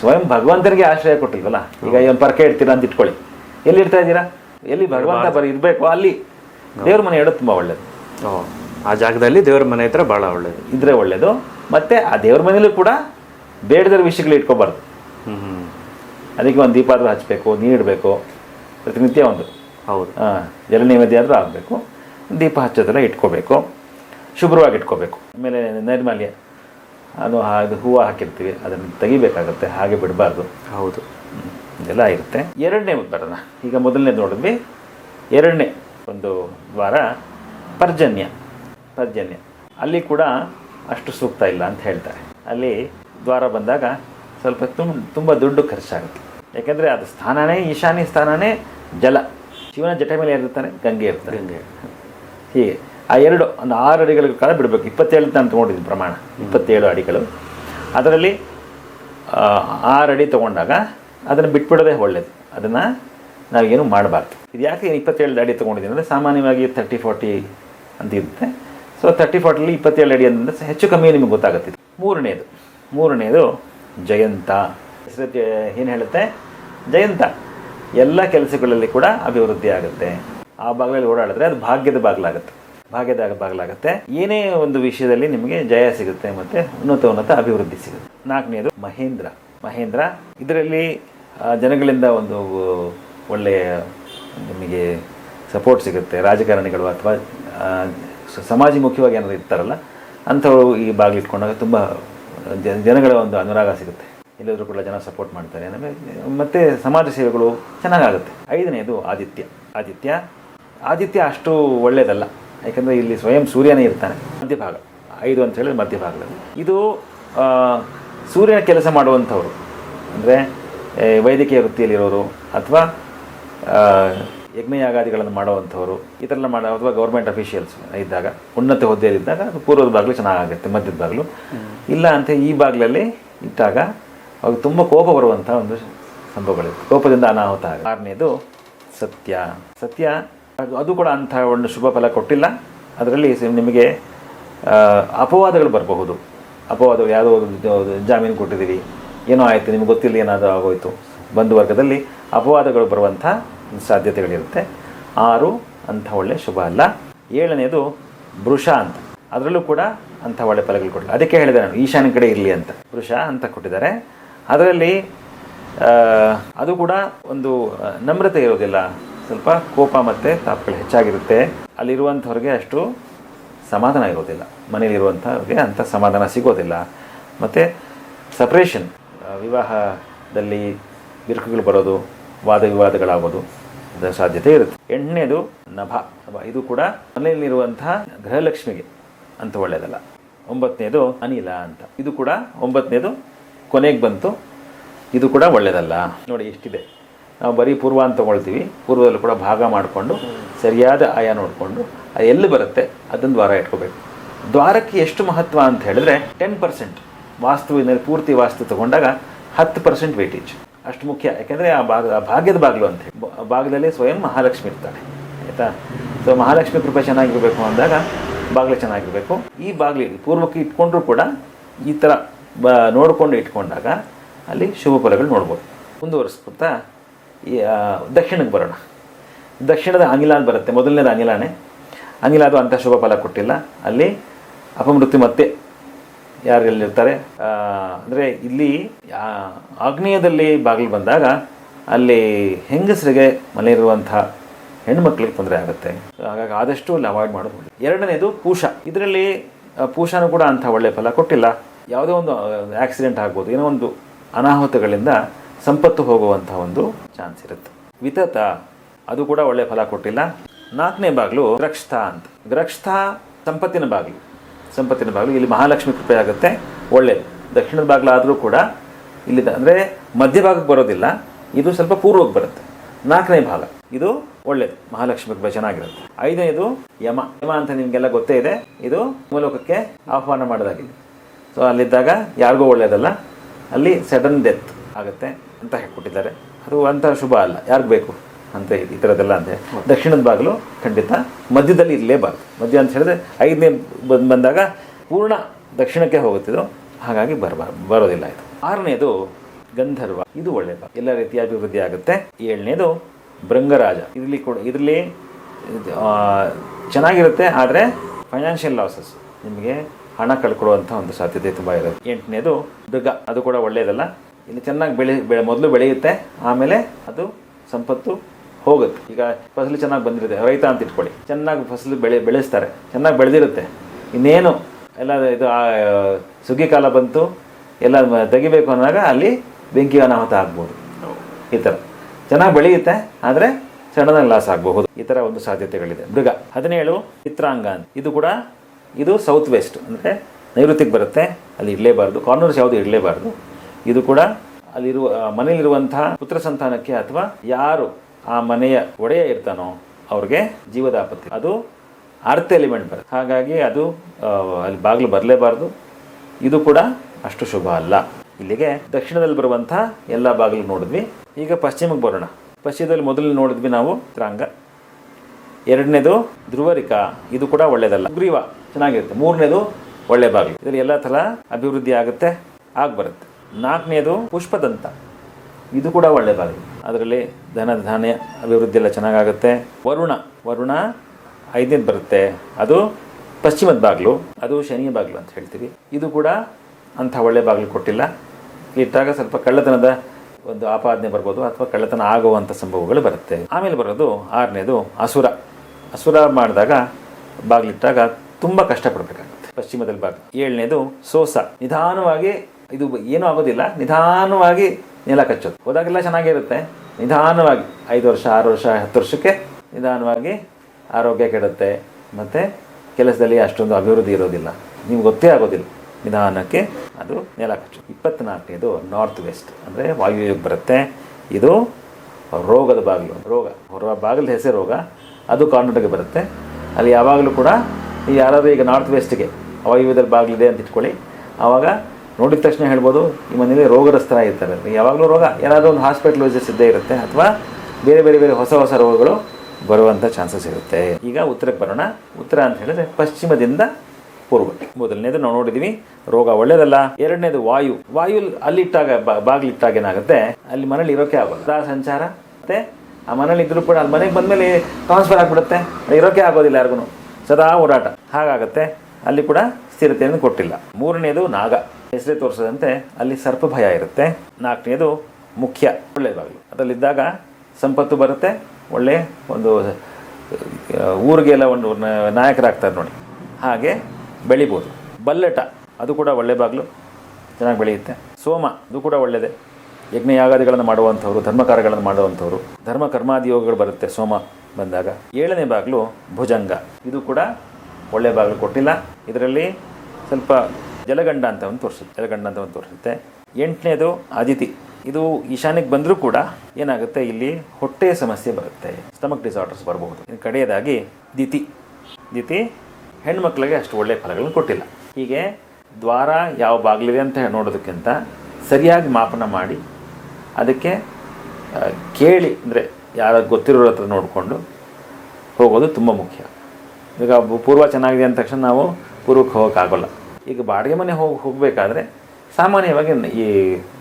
ಸ್ವಯಂ ಭಗವಂತನಿಗೆ ಆಶ್ರಯ ಕೊಟ್ಟಿಲ್ವಲ್ಲ? ಈಗ ಏನು ಪರಕೆ ಇಡ್ತೀರಾ ಅಂತ ಇಟ್ಕೊಳ್ಳಿ. ಎಲ್ಲಿ ಇರ್ತಾ ಇದ್ದೀರಾ? ಎಲ್ಲಿ ಭಗವಂತ ಬರೀ ಇರಬೇಕು ಅಲ್ಲಿ. ದೇವ್ರ ಮನೆ ಇಡೋದು ತುಂಬ ಒಳ್ಳೇದು. ಆ ಜಾಗದಲ್ಲಿ ದೇವ್ರ ಮನೆ ಹತ್ರ ಭಾಳ ಒಳ್ಳೇದು. ಇದ್ರೆ ಒಳ್ಳೇದು. ಮತ್ತೆ ಆ ದೇವ್ರ ಮನೇಲೂ ಕೂಡ ಬೇಡದರ ವಿಷಯಗಳು ಇಟ್ಕೋಬಾರ್ದು. ಅದಕ್ಕೆ ಒಂದು ದೀಪ ಆದರೂ ಹಚ್ಚಬೇಕು ನೀರು ಇಡಬೇಕು ಪ್ರತಿನಿತ್ಯ ಒಂದು. ಹೌದು. ಹಾಂ ಜಲ ನೈವೇದ್ಯ ಆದರೂ ಆಗಬೇಕು. ದೀಪ ಹಚ್ಚೋದೆಲ್ಲ ಇಟ್ಕೋಬೇಕು. ಶುಭ್ರವಾಗಿ ಇಟ್ಕೋಬೇಕು. ಆಮೇಲೆ ನೈರ್ಮಲ್ಯ. ಅದು ಅದು ಹೂವು ಹಾಕಿರ್ತೀವಿ ಅದನ್ನು ತೆಗಿಬೇಕಾಗುತ್ತೆ ಹಾಗೆ ಬಿಡಬಾರ್ದು. ಹೌದು. ಇದೆಲ್ಲ ಇರುತ್ತೆ. ಎರಡನೇ ಬರೋಣ ಈಗ ಮೊದಲನೇ ನೋಡಿದ್ವಿ. ಎರಡನೇ ಒಂದು ವಾರ ಪರ್ಜನ್ಯ. ಪರ್ಜನ್ಯ. ಅಲ್ಲಿ ಕೂಡ ಅಷ್ಟು ಸೂಕ್ತ ಇಲ್ಲ ಅಂತ ಹೇಳ್ತಾರೆ. ಅಲ್ಲಿ ದ್ವಾರ ಬಂದಾಗ ಸ್ವಲ್ಪ ತುಂಬ ತುಂಬ ದುಡ್ಡು ಖರ್ಚಾಗುತ್ತೆ. ಯಾಕೆಂದರೆ ಅದು ಸ್ಥಾನನೇ ಈಶಾನ್ಯ ಸ್ಥಾನನೇ ಜಲ. ಶಿವನ ಜಟೆ ಮೇಲೆ ಇರ್ತಾನೆ ಗಂಗೆ ಇರ್ತಾರೆ ಗಂಗೆ. ಹೀಗೆ. ಆ ಎರಡು ಒಂದು ಆರು ಅಡಿಗಳ ಕಾಲ ಬಿಡಬೇಕು. ಇಪ್ಪತ್ತೇಳು ನಾನು ತೊಗೊಂಡಿದ್ದೀನಿ ಪ್ರಮಾಣ. ಇಪ್ಪತ್ತೇಳು ಅಡಿಗಳು. ಅದರಲ್ಲಿ ಆರು ಅಡಿ ತೊಗೊಂಡಾಗ ಅದನ್ನು ಬಿಟ್ಬಿಡೋದೇ ಒಳ್ಳೇದು. ಅದನ್ನು ನಾವೇನು ಮಾಡಬಾರ್ದು. ಇದು ಯಾಕೆ ಇಪ್ಪತ್ತೇಳು ಅಡಿ ತೊಗೊಂಡಿದ್ದೀನಿ ಅಂದರೆ ಸಾಮಾನ್ಯವಾಗಿ ತರ್ಟಿ ಫಾರ್ಟಿ ಅಂತ ಇರುತ್ತೆ. ಸೊ ತರ್ಟಿ ಫಾರ್ಟಿಲಿ ಇಪ್ಪತ್ತೇಳು ಅಡಿ ಅಂದರೆ ಹೆಚ್ಚು ಕಮ್ಮಿ ನಿಮಗೆ ಗೊತ್ತಾಗುತ್ತೆ. ಮೂರನೇದು. ಮೂರನೇದು, ಜಯಂತ. ಹೆಸರು, ಏನು ಹೇಳುತ್ತೆ? ಜಯಂತ. ಎಲ್ಲ ಕೆಲಸಗಳಲ್ಲಿ ಕೂಡ ಅಭಿವೃದ್ಧಿ ಆಗುತ್ತೆ. ಆ ಬಾಗಿಲಲ್ಲಿ ಓಡಾಡಿದ್ರೆ ಅದು ಭಾಗ್ಯದ ಬಾಗಿಲಾಗುತ್ತೆ. ಭಾಗ್ಯದ ಬಾಗಿಲಾಗುತ್ತೆ. ಏನೇ ಒಂದು ವಿಷಯದಲ್ಲಿ ನಿಮಗೆ ಜಯ ಸಿಗುತ್ತೆ ಮತ್ತು ಉನ್ನತ ಉನ್ನತ ಅಭಿವೃದ್ಧಿ ಸಿಗುತ್ತೆ. ನಾಲ್ಕನೇದು, ಮಹೇಂದ್ರ. ಮಹೇಂದ್ರ, ಇದರಲ್ಲಿ ಜನಗಳಿಂದ ಒಂದು ಒಳ್ಳೆಯ ನಿಮಗೆ ಸಪೋರ್ಟ್ ಸಿಗುತ್ತೆ, ರಾಜಕಾರಣಿಗಳು ಅಥವಾ ಸಮಾಜಮುಖಿಯಾಗಿ ಏನಾದ್ರು ಇರ್ತಾರಲ್ಲ, ಅಂಥವ್ರು ಈ ಬಾಗಿಲಿಟ್ಕೊಂಡಾಗ ತುಂಬ ಜನಗಳ ಒಂದು ಅನುರಾಗ ಸಿಗುತ್ತೆ. ಎಲ್ಲಿದ್ರು ಕೂಡ ಜನ ಸಪೋರ್ಟ್ ಮಾಡ್ತಾರೆ. ಮತ್ತು ಸಮಾಜ ಸೇವೆಗಳು ಚೆನ್ನಾಗಾಗುತ್ತೆ. ಐದನೇದು ಆದಿತ್ಯ. ಆದಿತ್ಯ ಆದಿತ್ಯ ಅಷ್ಟು ಒಳ್ಳೆಯದಲ್ಲ ಯಾಕಂದರೆ ಇಲ್ಲಿ ಸ್ವಯಂ ಸೂರ್ಯನೇ ಇರ್ತಾನೆ. ಮಧ್ಯಭಾಗ. ಐದು ಅಂತ ಹೇಳಿದ್ರೆ ಮಧ್ಯಭಾಗದಲ್ಲಿ. ಇದು ಸೂರ್ಯನ ಕೆಲಸ ಮಾಡುವಂಥವ್ರು. ಅಂದರೆ ವೈದ್ಯಕೀಯ ವೃತ್ತಿಯಲ್ಲಿರೋರು, ಅಥವಾ ಯಜ್ಞಯಾಗಾದಿಗಳನ್ನು ಮಾಡುವಂಥವರು ಈ ಥರ ಎಲ್ಲ ಮಾಡೋ ಅಥವಾ ಗೌರ್ಮೆಂಟ್ ಅಫಿಷಿಯಲ್ಸ್ ಇದ್ದಾಗ ಉನ್ನತ ಹುದ್ದೆಯಲ್ಲಿದ್ದಾಗ ಅದು ಪೂರ್ವದ ಬಾಗಿಲು ಚೆನ್ನಾಗಾಗುತ್ತೆ ಮಧ್ಯದ ಬಾಗಿಲು. ಇಲ್ಲ ಅಂತ ಈ ಬಾಗಿಲಲ್ಲಿ ಇಟ್ಟಾಗ ಅವಾಗ ತುಂಬ ಕೋಪ ಬರುವಂಥ ಒಂದು ಸಂಭವಗಳಿತ್ತು. ಕೋಪದಿಂದ ಅನಾಹುತ ಆಗ ಆರನೇದು ಸತ್ಯ. ಸತ್ಯ ಅದು ಅದು ಕೂಡ ಅಂಥ ಒಂದು ಶುಭ ಫಲ ಕೊಟ್ಟಿಲ್ಲ. ಅದರಲ್ಲಿ ನಿಮಗೆ ಅಪವಾದಗಳು ಬರಬಹುದು. ಅಪವಾದಗಳು ಯಾವುದೋ ಜಾಮೀನು ಕೊಟ್ಟಿದ್ದೀವಿ ಏನೋ ಆಯಿತು ನಿಮ್ಗೆ ಗೊತ್ತಿಲ್ಲ ಏನಾದರೂ ಆಗೋಯಿತು. ಬಂದು ವರ್ಗದಲ್ಲಿ ಅಪವಾದಗಳು ಬರುವಂಥ ಸಾಧ್ಯತೆಗಳಿರುತ್ತೆ. ಆರು, ಅಂಥ ಒಳ್ಳೆ ಶುಭ ಅಲ್ಲ. ಏಳನೇದು, ವೃಷ ಅಂತ. ಅದರಲ್ಲೂ ಕೂಡ ಅಂಥ ಒಳ್ಳೆ ಫಲಗಳು ಕೊಟ್ಟಿಲ್ಲ ಅದಕ್ಕೆ ಹೇಳಿದೆ ನಾನು, ಈಶಾನ್ಯ ಕಡೆ ಇರಲಿ ಅಂತ. ವೃಷ ಅಂತ ಕೊಟ್ಟಿದ್ದಾರೆ. ಅದರಲ್ಲಿ ಅದು ಕೂಡ ಒಂದು ನಮ್ರತೆ ಇರೋದಿಲ್ಲ. ಸ್ವಲ್ಪ ಕೋಪ ಮತ್ತು ತಾಪಗಳು ಹೆಚ್ಚಾಗಿರುತ್ತೆ. ಅಲ್ಲಿರುವಂಥವ್ರಿಗೆ ಅಷ್ಟು ಸಮಾಧಾನ ಇರೋದಿಲ್ಲ. ಮನೇಲಿರುವಂಥವ್ರಿಗೆ ಅಂಥ ಸಮಾಧಾನ ಸಿಗೋದಿಲ್ಲ. ಮತ್ತು ಸಪ್ರೇಷನ್ ವಿವಾಹದಲ್ಲಿ ಬಿರುಕುಗಳು ಬರೋದು, ವಾದ ವಿವಾದಗಳಾಗೋದು ಸಾಧ್ಯತೆ ಇರುತ್ತೆ. ಎಂಟನೇದು ನಭ. ನಭ, ಇದು ಕೂಡ ಮನೆಯಲ್ಲಿರುವಂತಹ ಗೃಹಲಕ್ಷ್ಮಿಗೆ ಅಂತ ಒಳ್ಳೆಯದಲ್ಲ. ಒಂಬತ್ತನೇದು ಅನಿಲ ಅಂತ. ಇದು ಕೂಡ ಒಂಬತ್ತನೇದು ಕೊನೆಗೆ ಬಂತು. ಇದು ಕೂಡ ಒಳ್ಳೆಯದಲ್ಲ. ನೋಡಿ, ಎಷ್ಟಿದೆ. ನಾವು ಬರೀ ಪೂರ್ವ ಅಂತ ತಗೊಳ್ತೀವಿ. ಪೂರ್ವದಲ್ಲೂ ಕೂಡ ಭಾಗ ಮಾಡಿಕೊಂಡು, ಸರಿಯಾದ ಆಯ ನೋಡಿಕೊಂಡು ಅದು ಎಲ್ಲಿ ಬರುತ್ತೆ ಅದನ್ನು ದ್ವಾರ ಇಟ್ಕೋಬೇಕು. ದ್ವಾರಕ್ಕೆ ಎಷ್ಟು ಮಹತ್ವ ಅಂತ ಹೇಳಿದ್ರೆ ಟೆನ್ ಪರ್ಸೆಂಟ್ ವಾಸ್ತುವಿನಲ್ಲಿ ಪೂರ್ತಿ ವಾಸ್ತು ತಗೊಂಡಾಗ ಹತ್ತು ಪರ್ಸೆಂಟ್ ವೇಟೇಜ್ ಅಷ್ಟು ಮುಖ್ಯ. ಯಾಕೆಂದರೆ ಆ ಭಾಗ ಭಾಗ್ಯದ ಬಾಗಿಲು ಅಂತ ಭಾಗದಲ್ಲಿ ಸ್ವಯಂ ಮಹಾಲಕ್ಷ್ಮಿ ಇರ್ತಾರೆ ಆಯಿತಾ? ಸೊ ಮಹಾಲಕ್ಷ್ಮಿ ಕೃಪೆ ಚೆನ್ನಾಗಿರಬೇಕು ಅಂದಾಗ ಬಾಗಿಲು ಚೆನ್ನಾಗಿರಬೇಕು. ಈ ಬಾಗಿಲು ಪೂರ್ವಕ್ಕೆ ಇಟ್ಕೊಂಡ್ರೂ ಕೂಡ ಈ ಥರ ಬ ನೋಡಿಕೊಂಡು ಇಟ್ಕೊಂಡಾಗ ಅಲ್ಲಿ ಶುಭ ಫಲಗಳು ನೋಡ್ಬೋದು. ಮುಂದುವರಿಸ್ಕೊತಾ ಈ ದಕ್ಷಿಣಕ್ಕೆ ಬರೋಣ. ದಕ್ಷಿಣದ ಅಂತ ಬರುತ್ತೆ. ಮೊದಲನೇದು ಅನಿಲಾನೆ. ಅಂಗಿಲ ಅದು ಅಂಥ ಶುಭ ಫಲ ಕೊಟ್ಟಿಲ್ಲ. ಅಲ್ಲಿ ಅಪಮೃತ್ಯು ಮತ್ತೆ ಯಾರು ಎಲ್ಲಿರ್ತಾರೆ ಅಂದರೆ ಇಲ್ಲಿ ಆಗ್ನೇಯದಲ್ಲಿ ಬಾಗಿಲು ಬಂದಾಗ ಅಲ್ಲಿ ಹೆಂಗಸರಿಗೆ ಮನೆಯಿರುವಂಥ ಹೆಣ್ಮಕ್ಳಿಗೆ ತೊಂದರೆ ಆಗುತ್ತೆ. ಹಾಗಾಗಿ ಆದಷ್ಟು ಅಲ್ಲಿ ಅವಾಯ್ಡ್ ಮಾಡೋದು ಎರಡನೇದು ಪೂಷ. ಇದರಲ್ಲಿ ಪೂಷನೂ ಕೂಡ ಅಂಥ ಒಳ್ಳೆಯ ಫಲ ಕೊಟ್ಟಿಲ್ಲ. ಯಾವುದೋ ಒಂದು ಆಕ್ಸಿಡೆಂಟ್ ಆಗ್ಬೋದು, ಏನೋ ಒಂದು ಅನಾಹುತಗಳಿಂದ ಸಂಪತ್ತು ಹೋಗುವಂಥ ಒಂದು ಚಾನ್ಸ್ ಇರುತ್ತೆ. ವಿತತ, ಅದು ಕೂಡ ಒಳ್ಳೆಯ ಫಲ ಕೊಟ್ಟಿಲ್ಲ. ನಾಲ್ಕನೇ ಬಾಗಿಲು ಗ್ರಕ್ಷ ಅಂತ. ಗ್ರಕ್ಷ ಸಂಪತ್ತಿನ ಬಾಗಿಲು. ಸಂಪತ್ತಿನ ಬಾಗಿಲು, ಇಲ್ಲಿ ಮಹಾಲಕ್ಷ್ಮಿ ಕೃಪೆ ಆಗುತ್ತೆ ಒಳ್ಳೆಯದು ದಕ್ಷಿಣದ ಬಾಗಿಲಾದರೂ ಕೂಡ ಇಲ್ಲಿ ಅಂದರೆ ಮಧ್ಯಭಾಗಕ್ಕೆ ಬರೋದಿಲ್ಲ, ಇದು ಸ್ವಲ್ಪ ಪೂರ್ವಕ್ಕೆ ಬರುತ್ತೆ. ನಾಲ್ಕನೇ ಭಾಗ, ಇದು ಒಳ್ಳೆಯದು ಮಹಾಲಕ್ಷ್ಮಿ ಕೃಪೆ ಚೆನ್ನಾಗಿರುತ್ತೆ. ಐದನೇದು ಯಮ. ಯಮ ಅಂತ ನಿಮಗೆಲ್ಲ ಗೊತ್ತೇ ಇದೆ. ಇದು ಮೂಲೋಕಕ್ಕೆ ಆಹ್ವಾನ ಮಾಡೋದಾಗಿದೆ. ಸೊ ಅಲ್ಲಿದ್ದಾಗ ಯಾರಿಗೂ ಒಳ್ಳೆಯದಲ್ಲ ಅಲ್ಲಿ ಸಡನ್ ಡೆತ್ ಆಗುತ್ತೆ ಅಂತ ಹೇಳ್ಕೊಟ್ಟಿದ್ದಾರೆ. ಅದು ಅಂಥ ಶುಭ ಅಲ್ಲ. ಯಾರಿಗೆ ಬೇಕು? ಅಂತ ಈ ಥರದ್ದೆಲ್ಲ ಅಂದೆ ದಕ್ಷಿಣದ ಬಾಗಿಲು ಖಂಡಿತ. ಮಧ್ಯದಲ್ಲಿ ಇರಲೇಬಾರ್ದು ಮಧ್ಯ ಅಂತ ಹೇಳಿದ್ರೆ ಐದನೇ ಬಂದು, ಬಂದಾಗ ಪೂರ್ಣ ದಕ್ಷಿಣಕ್ಕೆ ಹೋಗುತ್ತಿದ್ದು. ಹಾಗಾಗಿ ಬರಬಾರ್ದು ಬರೋದಿಲ್ಲ ಇದು. ಆರನೇದು ಗಂಧರ್ವ. ಇದು ಒಳ್ಳೆಯ ಭಾಗ ಎಲ್ಲ ರೀತಿಯ ಅಭಿವೃದ್ಧಿ ಆಗುತ್ತೆ. ಏಳನೇದು ಭೃಂಗರಾಜ. ಇದರಲ್ಲಿ ಕೂಡ, ಇದರಲ್ಲಿ ಚೆನ್ನಾಗಿರುತ್ತೆ, ಆದರೆ ಫೈನಾನ್ಷಿಯಲ್ ಲಾಸಸ್ ನಿಮಗೆ ಹಣ ಕಳ್ಕೊಡುವಂಥ ಒಂದು ಸಾಧ್ಯತೆ ತುಂಬ ಇರುತ್ತೆ. ಎಂಟನೇದು ಮೃಗ. ಅದು ಕೂಡ ಒಳ್ಳೆಯದಲ್ಲ ಇಲ್ಲಿ ಚೆನ್ನಾಗಿ ಬೆಳೆ ಬೆಳೆ, ಮೊದಲು ಬೆಳೆಯುತ್ತೆ. ಆಮೇಲೆ ಅದು ಸಂಪತ್ತು ಹೋಗುತ್ತೆ. ಈಗ ಫಸಲು ಚೆನ್ನಾಗಿ ಬಂದಿರುತ್ತೆ. ರೈತ ಅಂತ ಇಟ್ಕೊಳ್ಳಿ. ಚೆನ್ನಾಗಿ ಫಸಲು ಬೆಳೆ, ಬೆಳೆಸ್ತಾರೆ. ಚೆನ್ನಾಗಿ ಬೆಳೆದಿರುತ್ತೆ. ಇನ್ನೇನು? ಎಲ್ಲ ಇದು ಸುಗ್ಗಿ ಕಾಲ ಬಂತು. ಎಲ್ಲ ತೆಗಿಬೇಕು ಅನ್ನೋವಾಗ ಅಲ್ಲಿ ಬೆಂಕಿ ಅನಾಹುತ ಆಗ್ಬೋದು. ಈ ಥರ. ಚೆನ್ನಾಗಿ ಬೆಳೆಯುತ್ತೆ, ಆದರೆ ಸಣ್ಣದಾಗಿ ಲಾಸ್ ಆಗಬಹುದು. ಈ ಥರ ಒಂದು ಸಾಧ್ಯತೆಗಳಿದೆ. ಮೃಗ. ಹದಿನೇಳು, ಚಿತ್ರಾಂಗ ಇದು ಕೂಡ, ಇದು ಸೌತ್ ವೆಸ್ಟ್ ಅಂದರೆ ನೈಋತ್ಯಕ್ಕೆ ಬರುತ್ತೆ. ಅಲ್ಲಿ ಇರಲೇಬಾರ್ದು. ಕಾರ್ನರ್ಸ್ ಯಾವುದು ಇರಲೇಬಾರ್ದು. ಇದು ಕೂಡ ಅಲ್ಲಿರುವ ಮನೆಯಲ್ಲಿರುವಂತಹ ಪುತ್ರ ಸಂತಾನಕ್ಕೆ ಅಥವಾ ಯಾರು ಆ ಮನೆಯ ಒಡೆಯ ಇರ್ತಾನೋ ಅವ್ರಿಗೆ ಜೀವದ ಆಪತ್ತಿ ಅದು ಅರ್ಥ ಎಲಿಮೆಂಟ್ ಬರುತ್ತೆ. ಹಾಗಾಗಿ ಅದು ಅಲ್ಲಿ ಬಾಗಿಲು ಬರಲೇಬಾರ್ದು. ಇದು ಕೂಡ ಅಷ್ಟು ಶುಭ ಅಲ್ಲ. ಇಲ್ಲಿಗೆ ದಕ್ಷಿಣದಲ್ಲಿ ಬರುವಂಥ ಎಲ್ಲ ಬಾಗಿಲು ನೋಡಿದ್ವಿ. ಈಗ ಪಶ್ಚಿಮಕ್ಕೆ ಬರೋಣ. ಪಶ್ಚಿಮದಲ್ಲಿ ಮೊದಲು ನೋಡಿದ್ವಿ ನಾವು ತ್ರಾಂಗ. ಎರಡನೇದು ಧ್ರುವರಿಕ ಇದು ಕೂಡ ಒಳ್ಳೇದಲ್ಲ ಗ್ರೀವ ಚೆನ್ನಾಗಿರುತ್ತೆ. ಮೂರನೇದು ಒಳ್ಳೆ ಬಾಗಿಲು. ಇದರಲ್ಲಿ ಎಲ್ಲ ಥರ ಅಭಿವೃದ್ಧಿ ಆಗುತ್ತೆ ಆಗಿ ಬರುತ್ತೆ ನಾಲ್ಕನೇದು ಪುಷ್ಪದಂತ. ಇದು ಕೂಡ ಒಳ್ಳೆ ಬಾಗಿಲು ಅದರಲ್ಲಿ ಧನ ಧಾನ್ಯ ಅಭಿವೃದ್ಧಿ ಎಲ್ಲ ಚೆನ್ನಾಗಾಗುತ್ತೆ. ವರುಣ ವರುಣ ಐದನೇದು ಬರುತ್ತೆ. ಅದು ಪಶ್ಚಿಮದ ಬಾಗಿಲು. ಅದು ಶನಿಯ ಬಾಗಿಲು ಅಂತ ಹೇಳ್ತೀವಿ. ಇದು ಕೂಡ ಅಂಥ ಒಳ್ಳೆ ಬಾಗಿಲು ಕೊಟ್ಟಿಲ್ಲ. ಇಟ್ಟಾಗ ಸ್ವಲ್ಪ ಕಳ್ಳತನದ ಒಂದು ಆಪಾದನೆ ಬರ್ಬೋದು ಅಥವಾ ಕಳ್ಳತನ ಆಗುವಂಥ ಸಂಭವಗಳು ಬರುತ್ತೆ. ಆಮೇಲೆ ಬರೋದು ಆರನೇದು ಅಸುರ. ಅಸುರ ಮಾಡಿದಾಗ ಬಾಗಿಲಿಟ್ಟಾಗ ತುಂಬ ಕಷ್ಟಪಡಬೇಕಾಗುತ್ತೆ. ಪಶ್ಚಿಮದಲ್ಲಿ ಬಾಗಿಲು. ಏಳನೇದು ಸೋಸ. ನಿಧಾನವಾಗಿ ಇದು ಏನೂ ಆಗೋದಿಲ್ಲ. ನಿಧಾನವಾಗಿ ನೆಲ ಕಚ್ಚೋದು. ಹೋದಾಗೆಲ್ಲ ಚೆನ್ನಾಗಿರುತ್ತೆ. ನಿಧಾನವಾಗಿ ಐದು ವರ್ಷ, ಆರು ವರ್ಷ, ಹತ್ತು ವರ್ಷಕ್ಕೆ ನಿಧಾನವಾಗಿ ಆರೋಗ್ಯ ಕೆಡುತ್ತೆ. ಮತ್ತು ಕೆಲಸದಲ್ಲಿ ಅಷ್ಟೊಂದು ಅಭಿವೃದ್ಧಿ ಇರೋದಿಲ್ಲ. ನಿಮ್ಗೆ ಗೊತ್ತೇ ಆಗೋದಿಲ್ಲ. ನಿಧಾನಕ್ಕೆ ಅದು ನೆಲ ಕಚ್ಚು ಇಪ್ಪತ್ನಾಲ್ಕನೇದು ನಾರ್ತ್ ವೆಸ್ಟ್ ಅಂದರೆ ವಾಯುವ್ಯಕ್ಕೆ ಬರುತ್ತೆ. ಇದು ರೋಗದ ಬಾಗಿಲು. ರೋಗ. ಹೊರ ಬಾಗಿಲು ಹೆಸರು ರೋಗ. ಅದು ಕಾರ್ನಾಟಕ ಬರುತ್ತೆ. ಅಲ್ಲಿ ಯಾವಾಗಲೂ ಕೂಡ ಯಾರಾದರೂ ಈಗ ನಾರ್ತ್ ವೆಸ್ಟ್ಗೆ ವಾಯುವ್ಯದಲ್ಲಿ ಬಾಗಿಲಿದೆ ಅಂತ ಇಟ್ಕೊಳ್ಳಿ. ಆವಾಗ ನೋಡಿದ ತಕ್ಷಣ ಹೇಳ್ಬೋದು, ಈ ಮನೇಲಿ ರೋಗರಸ್ತರಾಗಿರ್ತಾರೆ ಯಾವಾಗಲೂ ರೋಗ ಏನಾದರೂ ಒಂದು ಹಾಸ್ಪಿಟ್ಲ್ ಇದ್ದೇ ಇರುತ್ತೆ, ಅಥವಾ ಬೇರೆ ಬೇರೆ ಬೇರೆ ಹೊಸ ಹೊಸ ರೋಗಗಳು ಬರುವಂಥ ಚಾನ್ಸಸ್ ಇರುತ್ತೆ. ಈಗ ಉತ್ತರಕ್ಕೆ ಬರೋಣ. ಉತ್ತರ ಅಂತ ಹೇಳಿದ್ರೆ ಪಶ್ಚಿಮದಿಂದ ಪೂರ್ವಕ್ಕೆ ಮೊದಲನೇದು ನಾವು ನೋಡಿದ್ದೀವಿ ರೋಗ ಒಳ್ಳೇದಲ್ಲ. ಎರಡನೇದು ವಾಯು. ವಾಯು ಅಲ್ಲಿಟ್ಟಾಗ ಬಾಗಿಲಿಟ್ಟಾಗ ಏನಾಗುತ್ತೆ? ಅಲ್ಲಿ ಮನೇಲಿ ಇರೋಕೆ ಆಗೋಲ್ಲ. ಸಂಚಾರ. ಮತ್ತೆ ಆ ಮನೇಲಿ ಇದ್ರೂ ಕೂಡ ಅಲ್ಲಿ ಮನೆಗೆ ಬಂದಮೇಲೆ ಟ್ರಾನ್ಸ್ಫರ್ ಆಗಿಬಿಡುತ್ತೆ. ಇರೋಕೆ ಆಗೋದಿಲ್ಲ ಯಾರಿಗೂ ಸದಾ ಓಡಾಟ. ಹಾಗಾಗುತ್ತೆ. ಅಲ್ಲಿ ಕೂಡ ಸ್ಥಿರತೆಯನ್ನು ಕೊಟ್ಟಿಲ್ಲ. ಮೂರನೇದು ನಾಗ. ಹೆಸರೇ ತೋರಿಸದಂತೆ ಅಲ್ಲಿ ಸರ್ಪ ಭಯ ಇರುತ್ತೆ. ನಾಲ್ಕನೇದು ಮುಖ್ಯ ಒಳ್ಳೆ ಬಾಗಿಲು ಅದರಲ್ಲಿದ್ದಾಗ ಸಂಪತ್ತು ಬರುತ್ತೆ. ಒಳ್ಳೆ ಒಂದು ಊರಿಗೆಲ್ಲ ಒಂದು ನಾಯಕರಾಗ್ತಾರೆ ನೋಡಿ. ಹಾಗೆ ಬೆಳಿಬೋದು. ಬಲ್ಲಟ, ಅದು ಕೂಡ ಒಳ್ಳೆ ಬಾಗಿಲು. ಚೆನ್ನಾಗಿ ಬೆಳೆಯುತ್ತೆ. ಸೋಮ, ಅದು ಕೂಡ ಒಳ್ಳೆಯದೇ. ಯಜ್ಞ ಯಾಗಾದಿಗಳನ್ನು ಮಾಡುವಂಥವ್ರು, ಧರ್ಮಕಾರ್ಯಗಳನ್ನು ಮಾಡುವಂಥವ್ರು, ಧರ್ಮ ಕರ್ಮಾದಿಯೋಗಗಳು ಬರುತ್ತೆ ಸೋಮ ಬಂದಾಗ. ಏಳನೇ ಬಾಗಿಲು ಭುಜಂಗ, ಇದು ಕೂಡ ಒಳ್ಳೆ ಬಾಗಿಲು ಕೊಟ್ಟಿಲ್ಲ. ಇದರಲ್ಲಿ ಸ್ವಲ್ಪ ಜಲಗಂಡ ಅಂತ ಒಂದು ತೋರಿಸುತ್ತೆ. ಜಲಗಂಡ ಅಂತ ಒಂದು ತೋರಿಸುತ್ತೆ. ಎಂಟನೇದು ಅದಿತಿ. ಇದು ಈಶಾನ್ಯಕ್ಕೆ ಬಂದರೂ ಕೂಡ ಏನಾಗುತ್ತೆ? ಇಲ್ಲಿ ಹೊಟ್ಟೆಯ ಸಮಸ್ಯೆ ಬರುತ್ತೆ. ಸ್ಟಮಕ್ ಡಿಸಾರ್ಡರ್ಸ್ ಬರಬಹುದು. ಕಡೆಯದಾಗಿ ದಿತಿ. ದಿತಿ ಹೆಣ್ಮಕ್ಳಿಗೆ ಅಷ್ಟು ಒಳ್ಳೆಯ ಫಲಗಳನ್ನು ಕೊಟ್ಟಿಲ್ಲ. ಹೀಗೆ ದ್ವಾರ ಯಾವ ಬಾಗಿಲಿದೆ ಅಂತ ನೋಡೋದಕ್ಕಿಂತ ಸರಿಯಾಗಿ ಮಾಪನ ಮಾಡಿ ಅದಕ್ಕೆ ಕೇಳಿ, ಅಂದರೆ ಯಾರ ಗೊತ್ತಿರೋರ ಹತ್ರ ನೋಡಿಕೊಂಡು ಹೋಗೋದು ತುಂಬ ಮುಖ್ಯ. ಈಗ ಪೂರ್ವ ಚೆನ್ನಾಗಿದೆ ಅಂದ ತಕ್ಷಣ ನಾವು ಪೂರ್ವಕ್ಕೆ ಹೋಗೋಕ್ಕಾಗಲ್ಲ. ಈಗ ಬಾಡಿಗೆ ಮನೆ ಹೋಗಿ ಹೋಗಬೇಕಾದ್ರೆ ಸಾಮಾನ್ಯವಾಗಿ ಈ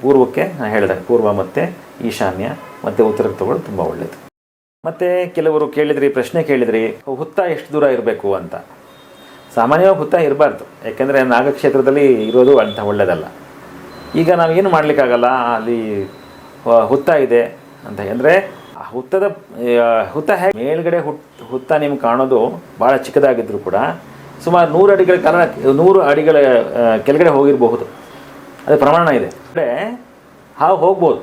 ಪೂರ್ವಕ್ಕೆ ನಾನು ಹೇಳಿದೆ ಪೂರ್ವ ಮತ್ತು ಈಶಾನ್ಯ ಮತ್ತು ಉತ್ತರಕ್ಕೆ ತಗೊಳ್ಳೋದು ತುಂಬ ಒಳ್ಳೆಯದು ಮತ್ತು ಕೆಲವರು ಕೇಳಿದ್ರಿ, ಪ್ರಶ್ನೆ ಕೇಳಿದ್ರಿ, ಹುತ್ತ ಎಷ್ಟು ದೂರ ಇರಬೇಕು ಅಂತ. ಸಾಮಾನ್ಯವಾಗಿ ಹುತ್ತ ಇರಬಾರ್ದು, ಯಾಕೆಂದರೆ ನಾಗಕ್ಷೇತ್ರದಲ್ಲಿ ಇರೋದು ಅಂಥ ಒಳ್ಳೆಯದಲ್ಲ ಈಗ ನಾವೇನು ಮಾಡಲಿಕ್ಕಾಗಲ್ಲ, ಅಲ್ಲಿ ಹುತ್ತ ಇದೆ ಅಂತ ಅಂದರೆ ಆ ಹುತ್ತದ ಹುತ್ತ ಹೇಗೆ ಮೇಲ್ಗಡೆ ಹುತ್ತ ನಿಮ್ಗೆ ಕಾಣೋದು ಭಾಳ ಚಿಕ್ಕದಾಗಿದ್ದರೂ ಕೂಡ ಸುಮಾರು ನೂರು ಅಡಿಗಳ ಕಾಲ ನೂರು ಅಡಿಗಳ ಕೆಳಗಡೆ ಹೋಗಿರಬಹುದು. ಅದು ಪ್ರಮಾಣ ಇದೆ. ಅಂದರೆ ಹಾವು ಹೋಗ್ಬೋದು.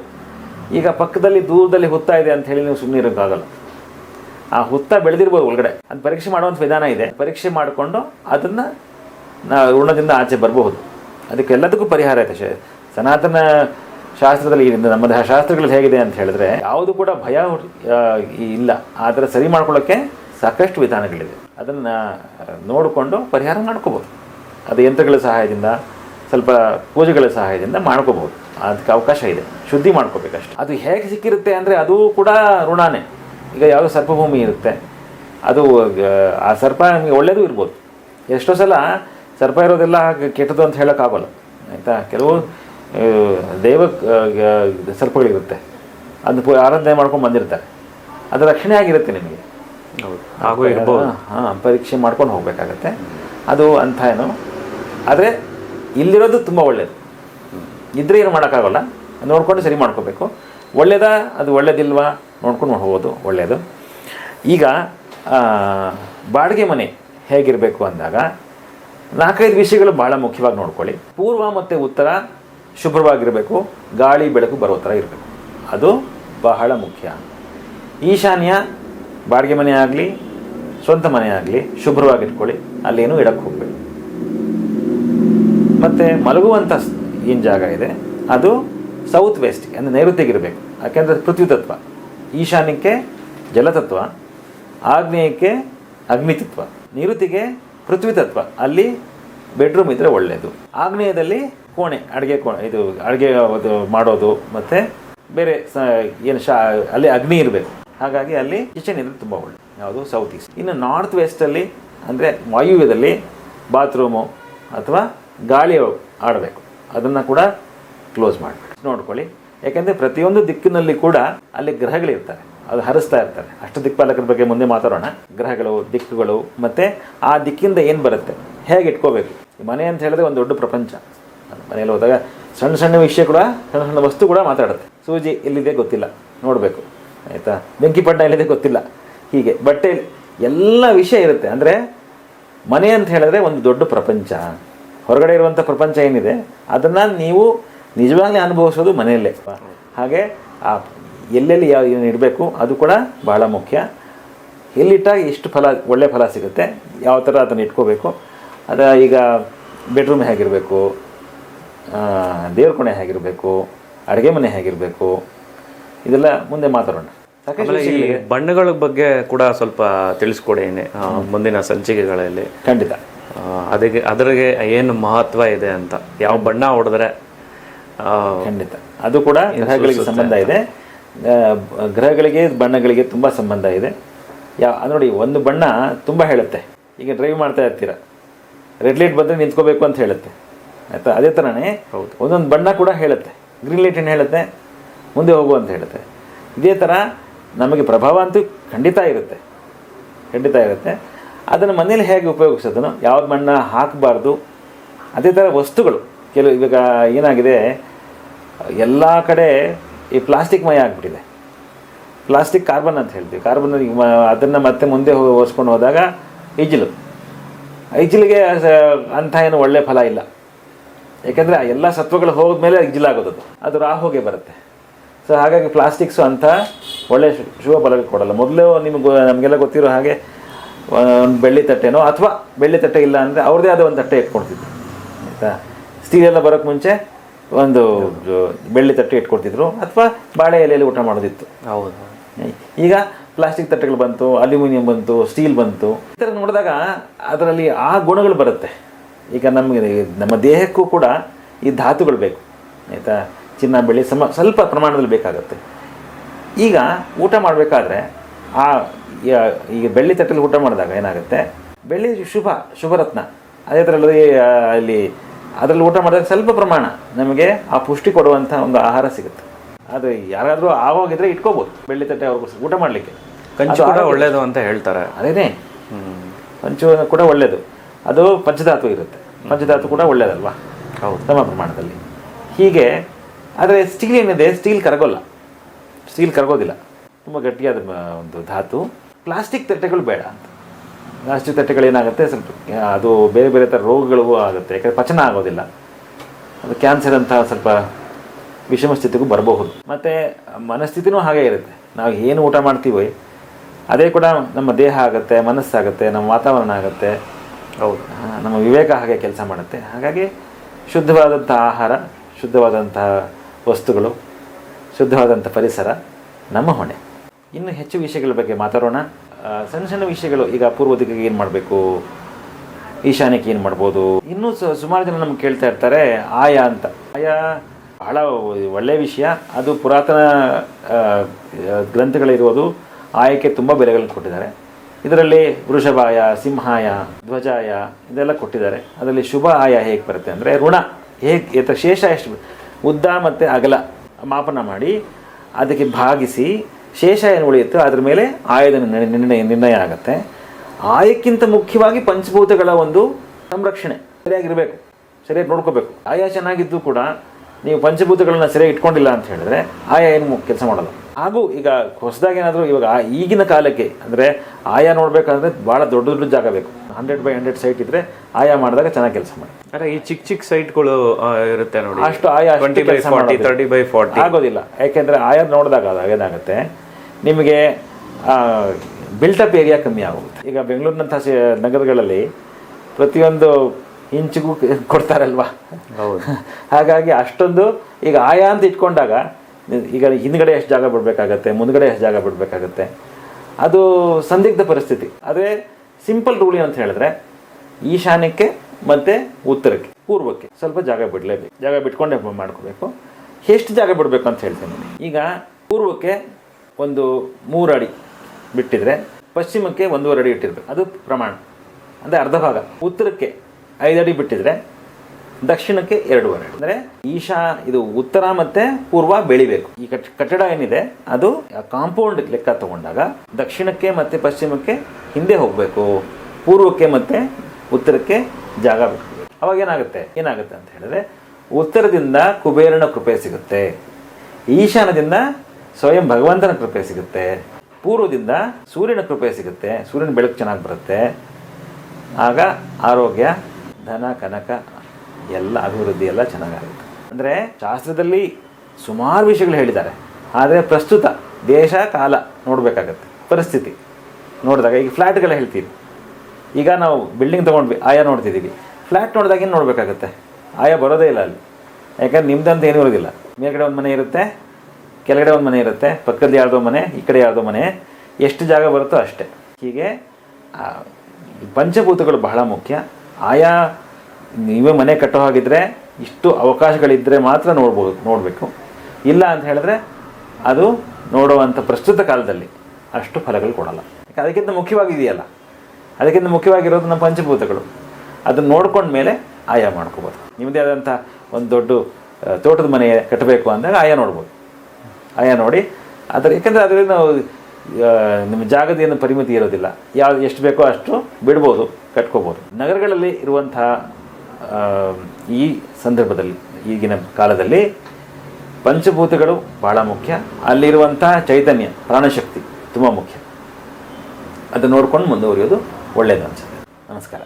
ಈಗ ಪಕ್ಕದಲ್ಲಿ ದೂರದಲ್ಲಿ ಹುತ್ತ ಇದೆ ಅಂತ ಹೇಳಿ ನೀವು ಸುಮ್ಮನೆ ಇರೋಕ್ಕಾಗಲ್ಲ. ಆ ಹುತ್ತ ಬೆಳೆದಿರ್ಬೋದು ಒಳಗಡೆ. ಅದು ಪರೀಕ್ಷೆ ಮಾಡುವಂಥ ವಿಧಾನ ಇದೆ. ಪರೀಕ್ಷೆ ಮಾಡಿಕೊಂಡು ಅದನ್ನು ನಾವು ಋಣದಿಂದ ಆಚೆ ಬರಬಹುದು. ಅದಕ್ಕೆಲ್ಲದಕ್ಕೂ ಪರಿಹಾರ ಇದೆ. ಸನಾತನ ಶಾಸ್ತ್ರದಲ್ಲಿ ನಮ್ಮ ಶಾಸ್ತ್ರಗಳಲ್ಲಿ ಹೇಗಿದೆ ಅಂತ ಹೇಳಿದ್ರೆ, ಯಾವುದು ಕೂಡ ಭಯ ಇಲ್ಲ. ಆದರೆ ಸರಿ ಮಾಡ್ಕೊಳ್ಳೋಕ್ಕೆ ಸಾಕಷ್ಟು ವಿಧಾನಗಳಿದೆ ಅದನ್ನು ನೋಡಿಕೊಂಡು ಪರಿಹಾರ ಮಾಡ್ಕೋಬೋದು. ಅದು ಯಂತ್ರಗಳ ಸಹಾಯದಿಂದ ಸ್ವಲ್ಪ ಪೂಜೆಗಳ ಸಹಾಯದಿಂದ ಮಾಡ್ಕೋಬಹುದು ಅದಕ್ಕೆ ಅವಕಾಶ ಇದೆ. ಶುದ್ಧಿ ಮಾಡ್ಕೋಬೇಕಷ್ಟೆ. ಅದು ಹೇಗೆ ಸಿಕ್ಕಿರುತ್ತೆ ಅಂದರೆ ಅದು ಕೂಡ ಋಣಾನೇ. ಈಗ ಯಾವುದೋ ಸರ್ಪಭೂಮಿ ಇರುತ್ತೆ. ಅದು ಆ, ಸರ್ಪ ನಮಗೆ ಒಳ್ಳೆಯದು ಇರ್ಬೋದು. ಎಷ್ಟೋ ಸಲ ಸರ್ಪ ಇರೋದೆಲ್ಲ ಕೆಟ್ಟದ್ದು ಅಂತ ಹೇಳೋಕ್ಕಾಗಲ್ಲ. ಆಯಿತಾ? ಕೆಲವು ದೇವ ಸರ್ಪಗಳಿರುತ್ತೆ. ಅದು ಪು- ಆರಾಧನೆ ಮಾಡ್ಕೊಂಡು ಬಂದಿರ್ತಾರೆ. ಅದು ರಕ್ಷಣೆ ಆಗಿರುತ್ತೆ ನಿಮಗೆ. ಹಾಗೂ ಇರ್ಬೋದು. ಹಾಂ ಪರೀಕ್ಷೆ ಮಾಡ್ಕೊಂಡು ಹೋಗಬೇಕಾಗತ್ತೆ. ಅದು ಅಂಥ ಏನು. ಆದರೆ ಇಲ್ಲಿರೋದು ತುಂಬ ಒಳ್ಳೆಯದು ಇದ್ರೆ ಏನು ಮಾಡೋಕ್ಕಾಗಲ್ಲ. ನೋಡ್ಕೊಂಡು ಸರಿ ಮಾಡ್ಕೋಬೇಕು. ಒಳ್ಳೇದ? ಅದು ಒಳ್ಳೇದಿಲ್ವಾ? ನೋಡ್ಕೊಂಡು ಹೋಗೋದು ಒಳ್ಳೆಯದು ಈಗ ಬಾಡಿಗೆ ಮನೆ ಹೇಗಿರಬೇಕು ಅಂದಾಗ ನಾಲ್ಕೈದು ವಿಷಯಗಳು ಭಾಳ ಮುಖ್ಯವಾಗಿ ನೋಡ್ಕೊಳ್ಳಿ. ಪೂರ್ವ ಮತ್ತು ಉತ್ತರ ಶುಭ್ರವಾಗಿರಬೇಕು. ಗಾಳಿ ಬೆಳಕು ಬರೋ ಥರ ಇರಬೇಕು. ಅದು ಬಹಳ ಮುಖ್ಯ. ಈಶಾನ್ಯ ಬಾಡಿಗೆ ಮನೆ ಆಗಲಿ, ಸ್ವಂತ ಮನೆ ಆಗಲಿ, ಶುಭ್ರವಾಗಿಟ್ಕೊಳ್ಳಿ, ಅಲ್ಲೇನು ಇಡಕ್ಕೆ ಹೋಗಬೇಡಿ. ಮತ್ತು ಮಲಗುವಂಥ ಏನು ಜಾಗ ಇದೆ? ಅದು ಸೌತ್ ವೆಸ್ಟ್ ಅಂದರೆ ನೈಋತ್ಯಗಿರಬೇಕು ಯಾಕೆಂದರೆ ಪೃಥ್ವಿ ತತ್ವ. ಈಶಾನ್ಯಕ್ಕೆ ಜಲತತ್ವ ಆಗ್ನೇಯಕ್ಕೆ ಅಗ್ನಿತತ್ವ ನೈಋತಿಗೆ ಪೃಥ್ವಿ ತತ್ವ. ಅಲ್ಲಿ ಬೆಡ್ರೂಮ್ ಇದ್ದರೆ ಒಳ್ಳೆಯದು ಆಗ್ನೇಯದಲ್ಲಿ ಕೋಣೆ, ಅಡುಗೆ ಕೋಣೆ, ಇದು ಅಡುಗೆ ಮಾಡೋದು, ಮತ್ತು ಬೇರೆ ಏನು ಶಾ, ಅಲ್ಲಿ ಅಗ್ನಿ ಇರಬೇಕು. ಹಾಗಾಗಿ ಅಲ್ಲಿ ಕಿಚನ್ ಇದ್ರೆ ತುಂಬ ಒಳ್ಳೆ, ಯಾವುದು ಸೌತ್ ಈಸ್ಟ್ ಇನ್ನು ನಾರ್ತ್ ವೆಸ್ಟಲ್ಲಿ ಅಂದರೆ ವಾಯುವ್ಯದಲ್ಲಿ ಬಾತ್ರೂಮು ಅಥವಾ ಗಾಳಿ ಆಡಬೇಕು. ಅದನ್ನು ಕೂಡ ಕ್ಲೋಸ್ ಮಾಡಬೇಕು. ನೋಡ್ಕೊಳ್ಳಿ. ಯಾಕೆಂದರೆ ಪ್ರತಿಯೊಂದು ದಿಕ್ಕಿನಲ್ಲಿ ಕೂಡ ಅಲ್ಲಿ ಗ್ರಹಗಳಿರ್ತಾರೆ ಅದು ಹರಿಸ್ತಾ ಇರ್ತಾರೆ. ಅಷ್ಟು ದಿಕ್ಪಾಲಕರ ಬಗ್ಗೆ ಮುಂದೆ ಮಾತಾಡೋಣ. ಗ್ರಹಗಳು, ದಿಕ್ಕುಗಳು, ಮತ್ತು ಆ ದಿಕ್ಕಿಂದ ಏನು ಬರುತ್ತೆ? ಹೇಗೆ ಇಟ್ಕೋಬೇಕು? ಮನೆ ಅಂತ ಹೇಳಿದ್ರೆ ಒಂದು ದೊಡ್ಡ ಪ್ರಪಂಚ. ಮನೆಯಲ್ಲಿ ಹೋದಾಗ ಸಣ್ಣ ಸಣ್ಣ ವಿಷಯ ಕೂಡ, ಸಣ್ಣ ಸಣ್ಣ ವಸ್ತು ಕೂಡ ಮಾತಾಡುತ್ತೆ. ಸೂಜಿ ಎಲ್ಲಿದೆ ಗೊತ್ತಿಲ್ಲ. ನೋಡಬೇಕು. ಆಯಿತಾ? ಬೆಂಕಿಪಟ್ಟಣ ಎಲ್ಲಿದೆ ಗೊತ್ತಿಲ್ಲ. ಹೀಗೆ. ಬಟ್ಟೆ ಎಲ್ಲ ವಿಷಯ ಇರುತ್ತೆ. ಅಂದರೆ, ಮನೆ ಅಂತ ಹೇಳಿದ್ರೆ ಒಂದು ದೊಡ್ಡ ಪ್ರಪಂಚ. ಹೊರಗಡೆ ಇರುವಂಥ ಪ್ರಪಂಚ ಏನಿದೆ, ಅದನ್ನು ನೀವು ನಿಜವಾಗ್ಲೇ ಅನುಭವಿಸೋದು ಮನೆಯಲ್ಲೇ. ಹಾಗೆ, ಆ, ಎಲ್ಲೆಲ್ಲಿ ಯಾವ ಏನು ಇಡಬೇಕು, ಅದು ಕೂಡ ಬಹಳ ಮುಖ್ಯ. ಎಲ್ಲಿಟ್ಟಾಗ ಎಷ್ಟು ಫಲ, ಒಳ್ಳೆ ಫಲ ಸಿಗುತ್ತೆ, ಯಾವ ಥರ ಅದನ್ನು ಇಟ್ಕೋಬೇಕು. ಅದ ಈಗ ಬೆಡ್ರೂಮ್ ಹೇಗಿರಬೇಕು ದೇವ್ರ ಕೋಣೆ ಹೇಗಿರಬೇಕು, ಅಡುಗೆ ಮನೆ ಹೇಗಿರಬೇಕು ಇದೆಲ್ಲ ಮುಂದೆ ಮಾತಾಡೋಣ. ಸಾಕಷ್ಟು ಆಮೇಲೆ ಈ ಬಣ್ಣಗಳ ಬಗ್ಗೆ ಕೂಡ ಸ್ವಲ್ಪ ತಿಳಿಸ್ಕೊಡಿ ಮುಂದಿನ ಸಂಚಿಕೆಗಳಲ್ಲಿ. ಖಂಡಿತ. ಅದಕ್ಕೆ ಅದರಿಗೆ ಏನು ಮಹತ್ವ ಇದೆ ಅಂತ. ಯಾವ ಬಣ್ಣ ಹೊಡೆದ್ರೆ ಖಂಡಿತ. ಅದು ಕೂಡ ಗ್ರಹಗಳಿಗೆ ಸಂಬಂಧ ಇದೆ. ಗ್ರಹಗಳಿಗೆ ಬಣ್ಣಗಳಿಗೆ ತುಂಬ ಸಂಬಂಧ ಇದೆ. ಯಾ ನೋಡಿ ಒಂದು ಬಣ್ಣ ತುಂಬ ಹೇಳುತ್ತೆ. ಈಗ ಡ್ರೈವ್ ಮಾಡ್ತಾ ಇರ್ತೀರ. ರೆಡ್ ಲೈಟ್ ಬಂದ್ರೆ ನಿಂತ್ಕೋಬೇಕು ಅಂತ ಹೇಳುತ್ತೆ. ಆಯಿತಾ? ಅದೇ ಥರನೇ ಒಂದೊಂದು ಬಣ್ಣ ಕೂಡ ಹೇಳುತ್ತೆ. ಗ್ರೀನ್ ಲೈಟ್ ಏನು ಹೇಳುತ್ತೆ? ಮುಂದೆ ಹೋಗು ಅಂತ ಹೇಳುತ್ತೆ. ಇದೇ ಥರ ನಮಗೆ ಪ್ರಭಾವ ಅಂತೂ ಖಂಡಿತ ಇರುತ್ತೆ. ಖಂಡಿತ ಇರುತ್ತೆ. ಅದನ್ನು ಮನೇಲಿ ಹೇಗೆ ಉಪಯೋಗಿಸೋದನ್ನು, ಯಾವ್ದು ಮಣ್ಣು ಹಾಕಬಾರ್ದು, ಅದೇ ಥರ ವಸ್ತುಗಳು. ಕೆಲವು ಇವಾಗ ಏನಾಗಿದೆ, ಎಲ್ಲ ಕಡೆ ಈ ಪ್ಲಾಸ್ಟಿಕ್ ಮಯ ಆಗಿಬಿಟ್ಟಿದೆ. ಪ್ಲಾಸ್ಟಿಕ್ ಕಾರ್ಬನ್ ಅಂತ ಹೇಳ್ತೀವಿ. ಕಾರ್ಬನ್ ಅದನ್ನು ಮತ್ತೆ ಮುಂದೆ ಹೋಸ್ಕೊಂಡು ಹೋದಾಗ ಈಜಿಲು. ಈಜಿಲಿಗೆ ಅಂಥ ಏನು ಒಳ್ಳೆಯ ಫಲ ಇಲ್ಲ. ಏಕೆಂದರೆ ಎಲ್ಲ ಸತ್ವಗಳು ಹೋದ ಮೇಲೆ ಅದು ರಾಹೋಗೆ ಬರುತ್ತೆ. ಸೊ ಹಾಗಾಗಿ ಪ್ಲಾಸ್ಟಿಕ್ಸು ಅಂತ ಒಳ್ಳೆ ಶುಭ ಫಲ ಕೊಡಲ್ಲ. ಮೊದಲು ನಿಮಗೆ ನಮಗೆಲ್ಲ ಗೊತ್ತಿರೋ ಹಾಗೆ ಒಂದು ಬೆಳ್ಳಿ ತಟ್ಟೆನೋ ಅಥವಾ ಬೆಳ್ಳಿ ತಟ್ಟೆ ಇಲ್ಲ ಅಂದರೆ ಅವ್ರದ್ದೇ ಆದ ಒಂದು ತಟ್ಟೆ ಇಟ್ಕೊಡ್ತಿದ್ರು. ಆಯಿತಾ? ಸ್ಟೀಲ್ ಎಲ್ಲ ಬರೋಕ್ಕೆ ಮುಂಚೆ ಒಂದು ಬೆಳ್ಳಿ ತಟ್ಟೆ ಇಟ್ಕೊಡ್ತಿದ್ರು. ಅಥವಾ ಬಾಳೆ ಎಲೆಯಲ್ಲಿ ಊಟ ಮಾಡೋದಿತ್ತು. ಹೌದು. ಈಗ ಪ್ಲಾಸ್ಟಿಕ್ ತಟ್ಟೆಗಳು ಬಂತು ಅಲ್ಯೂಮಿನಿಯಂ ಬಂತು ಸ್ಟೀಲ್ ಬಂತು. ಈ ಥರ ನೋಡಿದಾಗ ಅದರಲ್ಲಿ ಆ ಗುಣಗಳು ಬರುತ್ತೆ. ಈಗ ನಮಗೆ ನಮ್ಮ ದೇಹಕ್ಕೂ ಕೂಡ ಈ ಧಾತುಗಳು ಬೇಕು. ಆಯಿತಾ? ಚಿನ್ನ ಬೆಳ್ಳಿ ಸಮ ಸ್ವಲ್ಪ ಪ್ರಮಾಣದಲ್ಲಿ ಬೇಕಾಗುತ್ತೆ. ಈಗ ಊಟ ಮಾಡಬೇಕಾದ್ರೆ ಆ ಈಗ ಬೆಳ್ಳಿ ತಟ್ಟೆಲಿ ಊಟ ಮಾಡಿದಾಗ ಏನಾಗುತ್ತೆ? ಬೆಳ್ಳಿ ಶುಭ ಶುಭರತ್ನ. ಅದೇ ಥರದಲ್ಲಿ ಅಲ್ಲಿ ಅದರಲ್ಲಿ ಊಟ ಮಾಡಿದಾಗ ಸ್ವಲ್ಪ ಪ್ರಮಾಣ ನಮಗೆ ಆ ಪುಷ್ಟಿ ಕೊಡುವಂಥ ಒಂದು ಆಹಾರ ಸಿಗುತ್ತೆ. ಅದು ಯಾರಾದರೂ ಆವಾಗಿದ್ರೆ ಇಟ್ಕೋಬೋದು. ಬೆಳ್ಳಿ ತಟ್ಟೆ ಅವ್ರಿಗೂ ಊಟ ಮಾಡಲಿಕ್ಕೆ. ಕಂಚು ಕೂಡ ಒಳ್ಳೇದು ಅಂತ ಹೇಳ್ತಾರೆ. ಅದೇನೇ? ಕಂಚು ಕೂಡ ಒಳ್ಳೆಯದು ಅದು ಪಂಚಧಾತು ಇರುತ್ತೆ. ಪಂಚಧಾತು ಕೂಡ ಒಳ್ಳೆಯದಲ್ವಾ ಹೌದು. ಪ್ರಮಾಣದಲ್ಲಿ. ಹೀಗೆ ಆದರೆ ಸ್ಟೀಲ್ ಏನಿದೆ? ಸ್ಟೀಲ್ ಕರಗೋಲ್ಲ. ಸ್ಟೀಲ್ ಕರಗೋದಿಲ್ಲ. ತುಂಬ ಗಟ್ಟಿಯಾದ ಒಂದು ಧಾತು. ಪ್ಲಾಸ್ಟಿಕ್ ತಟ್ಟೆಗಳು ಬೇಡ ಅಂತ. ಪ್ಲಾಸ್ಟಿಕ್ ತಟ್ಟೆಗಳು ಏನಾಗುತ್ತೆ? ಸ್ವಲ್ಪ ಅದು ಬೇರೆ ಬೇರೆ ಥರ ರೋಗಗಳು ಆಗುತ್ತೆ. ಯಾಕಂದರೆ ಪಚನ ಆಗೋದಿಲ್ಲ. ಅದು ಕ್ಯಾನ್ಸರ್ ಅಂತ ಸ್ವಲ್ಪ ವಿಷಮ ಸ್ಥಿತಿಗೂ ಬರಬಹುದು. ಮತ್ತು ಮನಸ್ಥಿತಿನೂ ಹಾಗೆ ಇರುತ್ತೆ. ನಾವು ಏನು ಊಟ ಮಾಡ್ತೀವಿ ಅದೇ ಕೂಡ ನಮ್ಮ ದೇಹ ಆಗುತ್ತೆ ಮನಸ್ಸಾಗುತ್ತೆ ನಮ್ಮ ವಾತಾವರಣ ಆಗುತ್ತೆ. ಹೌದು. ನಮ್ಮ ವಿವೇಕ ಹಾಗೆ ಕೆಲಸ ಮಾಡುತ್ತೆ. ಹಾಗಾಗಿ ಶುದ್ಧವಾದಂಥ ಆಹಾರ ಶುದ್ಧವಾದಂಥ ವಸ್ತುಗಳು, ಶುದ್ಧವಾದಂಥ ಪರಿಸರ, ನಮ್ಮ ಹೊಣೆ. ಇನ್ನು ಹೆಚ್ಚು ವಿಷಯಗಳ ಬಗ್ಗೆ ಮಾತಾಡೋಣ. ಸಣ್ಣ ಸಣ್ಣ ವಿಷಯಗಳು, ಈಗ ಪೂರ್ವ ದಿಕ್ಕಿಗೆ ಏನು ಮಾಡಬೇಕು? ಈಶಾನ್ಯಕ್ಕೆ ಏನು ಮಾಡ್ಬೋದು? ಇನ್ನೂ ಸುಮಾರು ಜನ ನಮ್ಗೆ ಕೇಳ್ತಾ ಇರ್ತಾರೆ, ಆಯ ಅಂತ. ಆಯ ಬಹಳ ಒಳ್ಳೆಯ ವಿಷಯ. ಅದು ಪುರಾತನ ಗ್ರಂಥಗಳಿರುವುದು, ಆಯಕ್ಕೆ ತುಂಬ ಬೆಲೆಗಳನ್ನು ಕೊಟ್ಟಿದ್ದಾರೆ. ಇದರಲ್ಲಿ ವೃಷಭಾಯ, ಸಿಂಹಾಯ, ಧ್ವಜಾಯ, ಇದೆಲ್ಲ ಕೊಟ್ಟಿದ್ದಾರೆ. ಅದರಲ್ಲಿ ಶುಭ ಆಯ ಹೇಗೆ ಬರುತ್ತೆ ಅಂದರೆ ಋಣ. ಹೇಗೆ ಶೇಷ ಎಷ್ಟು ಉದ್ದ ಮತ್ತು ಅಗಲ ಮಾಪನ ಮಾಡಿ ಅದಕ್ಕೆ ಭಾಗಿಸಿ ಶೇಷ ಏನು ಉಳಿಯುತ್ತೋ. ಅದ್ರ ಮೇಲೆ ಆಯದ ನಿರ್ಣಯ ನಿರ್ಣಯ ಆಗುತ್ತೆ. ಆಯಕ್ಕಿಂತ ಮುಖ್ಯವಾಗಿ ಪಂಚಭೂತಗಳ ಒಂದು ಸಂರಕ್ಷಣೆ. ಸರಿಯಾಗಿರಬೇಕು. ಸರಿಯಾಗಿ ನೋಡ್ಕೋಬೇಕು. ಆಯಾ ಚೆನ್ನಾಗಿದ್ದು ಕೂಡ ನೀವು ಪಂಚಭೂತಗಳನ್ನ ಸರಿಯಾಗಿ ಇಟ್ಕೊಂಡಿಲ್ಲ ಅಂತ ಹೇಳಿದ್ರೆ ಆಯಾ ಏನು ಕೆಲಸ ಮಾಡಲ್ಲ. ಹಾಗೂ ಈಗ ಹೊಸದಾಗಿ ಏನಾದರೂ ಇವಾಗ ಈಗಿನ ಕಾಲಕ್ಕೆ ಅಂದರೆ ಆಯಾ ನೋಡಬೇಕಂದ್ರೆ ಭಾಳ ದೊಡ್ಡ ದೊಡ್ಡ ಜಾಗ ಬೇಕು. ಹಂಡ್ರೆಡ್ ಬೈ ಹಂಡ್ರೆಡ್ ಸೈಟ್ ಇದ್ದರೆ ಆಯಾ ಮಾಡಿದಾಗ ಚೆನ್ನಾಗಿ ಕೆಲಸ ಮಾಡಿ. ಅಂದ್ರೆ ಈ ಚಿಕ್ಕ ಚಿಕ್ಕ ಸೈಟ್ಗಳು ಇರುತ್ತೆ ನೋಡಿ. ಅಷ್ಟು ಆಯಾ twenty by forty. Thirty by forty ಆಗೋದಿಲ್ಲ. ಯಾಕೆಂದರೆ ಆಯಾ ನೋಡಿದಾಗ ಅದು ಏನಾಗುತ್ತೆ ನಿಮಗೆ ಬಿಲ್ಟಪ್ ಏರಿಯಾ ಕಮ್ಮಿ ಆಗುತ್ತೆ ಈಗ ಬೆಂಗಳೂರಿನಂಥ ನಗರಗಳಲ್ಲಿ ಪ್ರತಿಯೊಂದು ಇಂಚಿಗೂ ಕೊಡ್ತಾರಲ್ವಾ? ಹೌದು. ಹಾಗಾಗಿ ಅಷ್ಟೊಂದು ಈಗ ಆಯಾ ಅಂತ ಇಟ್ಕೊಂಡಾಗ ಈಗ ಹಿಂದ್ಗಡೆ ಎಷ್ಟು ಜಾಗ ಬಿಡಬೇಕಾಗತ್ತೆ, ಮುಂದ್ಗಡೆ ಎಷ್ಟು ಜಾಗ ಬಿಡಬೇಕಾಗತ್ತೆ, ಅದು ಸಂದಿಗ್ಧ ಪರಿಸ್ಥಿತಿ. ಅದೇ ಸಿಂಪಲ್ ರೂಲ್ ಅಂತ ಹೇಳಿದ್ರೆ ಈಶಾನ್ಯಕ್ಕೆ ಮತ್ತು ಉತ್ತರಕ್ಕೆ, ಪೂರ್ವಕ್ಕೆ ಸ್ವಲ್ಪ ಜಾಗ ಬಿಡಲೇಬೇಕು. ಜಾಗ ಬಿಟ್ಕೊಂಡೇ ಮಾಡ್ಕೋಬೇಕು. ಎಷ್ಟು ಜಾಗ ಬಿಡಬೇಕು ಅಂತ ಹೇಳ್ತೇನೆ ಈಗ ಪೂರ್ವಕ್ಕೆ ಒಂದು ಮೂರು ಅಡಿ ಬಿಟ್ಟಿದ್ರೆ ಪಶ್ಚಿಮಕ್ಕೆ ಒಂದೂವರೆ ಅಡಿ ಇಟ್ಟಿರ್ಬೇಕು. ಅದು ಪ್ರಮಾಣ. ಅಂದರೆ ಅರ್ಧ ಭಾಗ. ಉತ್ತರಕ್ಕೆ ಐದು ಅಡಿ ಬಿಟ್ಟಿದ್ರೆ ದಕ್ಷಿಣಕ್ಕೆ ಎರಡೂವರೆ. ಅಂದ್ರೆ ಈಶಾ ಇದು ಉತ್ತರ ಮತ್ತೆ ಪೂರ್ವ ಬೆಳಿಬೇಕು. ಈ ಕಟ್, ಕಟ್ಟಡ ಏನಿದೆ, ಅದು ಕಾಂಪೌಂಡ್ ಲೆಕ್ಕ ತಗೊಂಡಾಗ ದಕ್ಷಿಣಕ್ಕೆ ಮತ್ತೆ ಪಶ್ಚಿಮಕ್ಕೆ ಹಿಂದೆ ಹೋಗಬೇಕು. ಪೂರ್ವಕ್ಕೆ ಮತ್ತೆ ಉತ್ತರಕ್ಕೆ ಜಾಗ ಬಿಟ್ಕೊಬೇಕು ಅವಾಗ ಏನಾಗುತ್ತೆ? ಏನಾಗುತ್ತೆ ಅಂತ ಹೇಳಿದ್ರೆ ಉತ್ತರದಿಂದ ಕುಬೇರನ ಕೃಪೆ ಸಿಗುತ್ತೆ. ಈಶಾನದಿಂದ ಸ್ವಯಂ ಭಗವಂತನ ಕೃಪೆ ಸಿಗುತ್ತೆ. ಪೂರ್ವದಿಂದ ಸೂರ್ಯನ ಕೃಪೆ ಸಿಗುತ್ತೆ. ಸೂರ್ಯನ ಬೆಳಕು ಚೆನ್ನಾಗಿ ಬರುತ್ತೆ. ಆಗ ಆರೋಗ್ಯ, ಧನ, ಕನಕ ಎಲ್ಲ ಅಭಿವೃದ್ಧಿ ಎಲ್ಲ ಚೆನ್ನಾಗಾಗುತ್ತೆ. ಅಂದರೆ ಶಾಸ್ತ್ರದಲ್ಲಿ ಸುಮಾರು ವಿಷಯಗಳು ಹೇಳಿದ್ದಾರೆ. ಆದರೆ ಪ್ರಸ್ತುತ ದೇಶ ಕಾಲ ನೋಡಬೇಕಾಗತ್ತೆ, ಪರಿಸ್ಥಿತಿ. ನೋಡಿದಾಗ ಈಗ ಫ್ಲ್ಯಾಟ್ಗಳು ಹೇಳ್ತೀವಿ. ಈಗ ನಾವು ಬಿಲ್ಡಿಂಗ್ ತೊಗೊಂಡ್ವಿ, ಆಯಾ ನೋಡ್ತಿದ್ದೀವಿ. ಫ್ಲ್ಯಾಟ್ ನೋಡಿದಾಗ ಏನು ನೋಡಬೇಕಾಗತ್ತೆ? ಆಯಾ ಬರೋದೇ ಇಲ್ಲ ಅಲ್ಲಿ. ಯಾಕಂದ್ರೆ ನಿಮ್ದಂತ ಏನೂ ಇರೋದಿಲ್ಲ. ಮೇಲ್ಗಡೆ ಒಂದು ಮನೆ ಇರುತ್ತೆ, ಕೆಳಗಡೆ ಒಂದು ಮನೆ ಇರುತ್ತೆ ಪಕ್ಕದ ಯಾರ್ದೋ ಮನೆ, ಈ ಕಡೆ ಯಾರ್ದೋ ಮನೆ, ಎಷ್ಟು ಜಾಗ ಬರುತ್ತೋ ಅಷ್ಟೇ. ಹೀಗೆ ಪಂಚಭೂತಗಳು ಬಹಳ ಮುಖ್ಯ. ಆಯಾ ನೀವೇ ಮನೆ ಕಟ್ಟೋ ಹಾಗಿದ್ರೆ ಇಷ್ಟು ಅವಕಾಶಗಳಿದ್ದರೆ ಮಾತ್ರ ನೋಡ್ಬೋದು ನೋಡಬೇಕು. ಇಲ್ಲ ಅಂತ ಹೇಳಿದ್ರೆ ಅದು ನೋಡುವಂಥ ಪ್ರಸ್ತುತ ಕಾಲದಲ್ಲಿ ಅಷ್ಟು ಫಲಗಳು ಕೊಡಲ್ಲ. ಯಾಕೆ ಅದಕ್ಕಿಂತ ಮುಖ್ಯವಾಗಿದೆಯಲ್ಲ. ಅದಕ್ಕಿಂತ ಮುಖ್ಯವಾಗಿರೋದು ನಮ್ಮ ಪಂಚಭೂತಗಳು. ಅದನ್ನು ನೋಡ್ಕೊಂಡ ಮೇಲೆ ಆಯಾ ಮಾಡ್ಕೋಬೋದು. ನಿಮ್ಮದೇ ಆದಂಥ ಒಂದು ದೊಡ್ಡ ತೋಟದ ಮನೆ ಕಟ್ಟಬೇಕು ಅಂದಾಗ ಆಯಾ ನೋಡ್ಬೋದು. ಆಯಾ ನೋಡಿ ಅದರ ಯಾಕಂದರೆ ಅದರಲ್ಲಿ ನಾವು ನಿಮ್ಮ ಜಾಗದ ಏನು ಪರಿಮಿತಿ ಇರೋದಿಲ್ಲ. ಯಾವ ಎಷ್ಟು ಬೇಕೋ ಅಷ್ಟು ಬಿಡ್ಬೋದು ಕಟ್ಕೋಬೋದು. ನಗರಗಳಲ್ಲಿ ಇರುವಂಥ ಆ, ಈ ಸಂದರ್ಭದಲ್ಲಿ, ಈಗಿನ ಕಾಲದಲ್ಲಿ ಪಂಚಭೂತಗಳು ಬಹಳ ಮುಖ್ಯ. ಅಲ್ಲಿರುವಂತಹ ಚೈತನ್ಯ, ಪ್ರಾಣಶಕ್ತಿ ತುಂಬ ಮುಖ್ಯ. ಅದನ್ನು ನೋಡ್ಕೊಂಡು ಮುಂದುವರಿಯೋದು ಒಳ್ಳೆಯದು ಅನ್ಸುತ್ತೆ. ನಮಸ್ಕಾರ.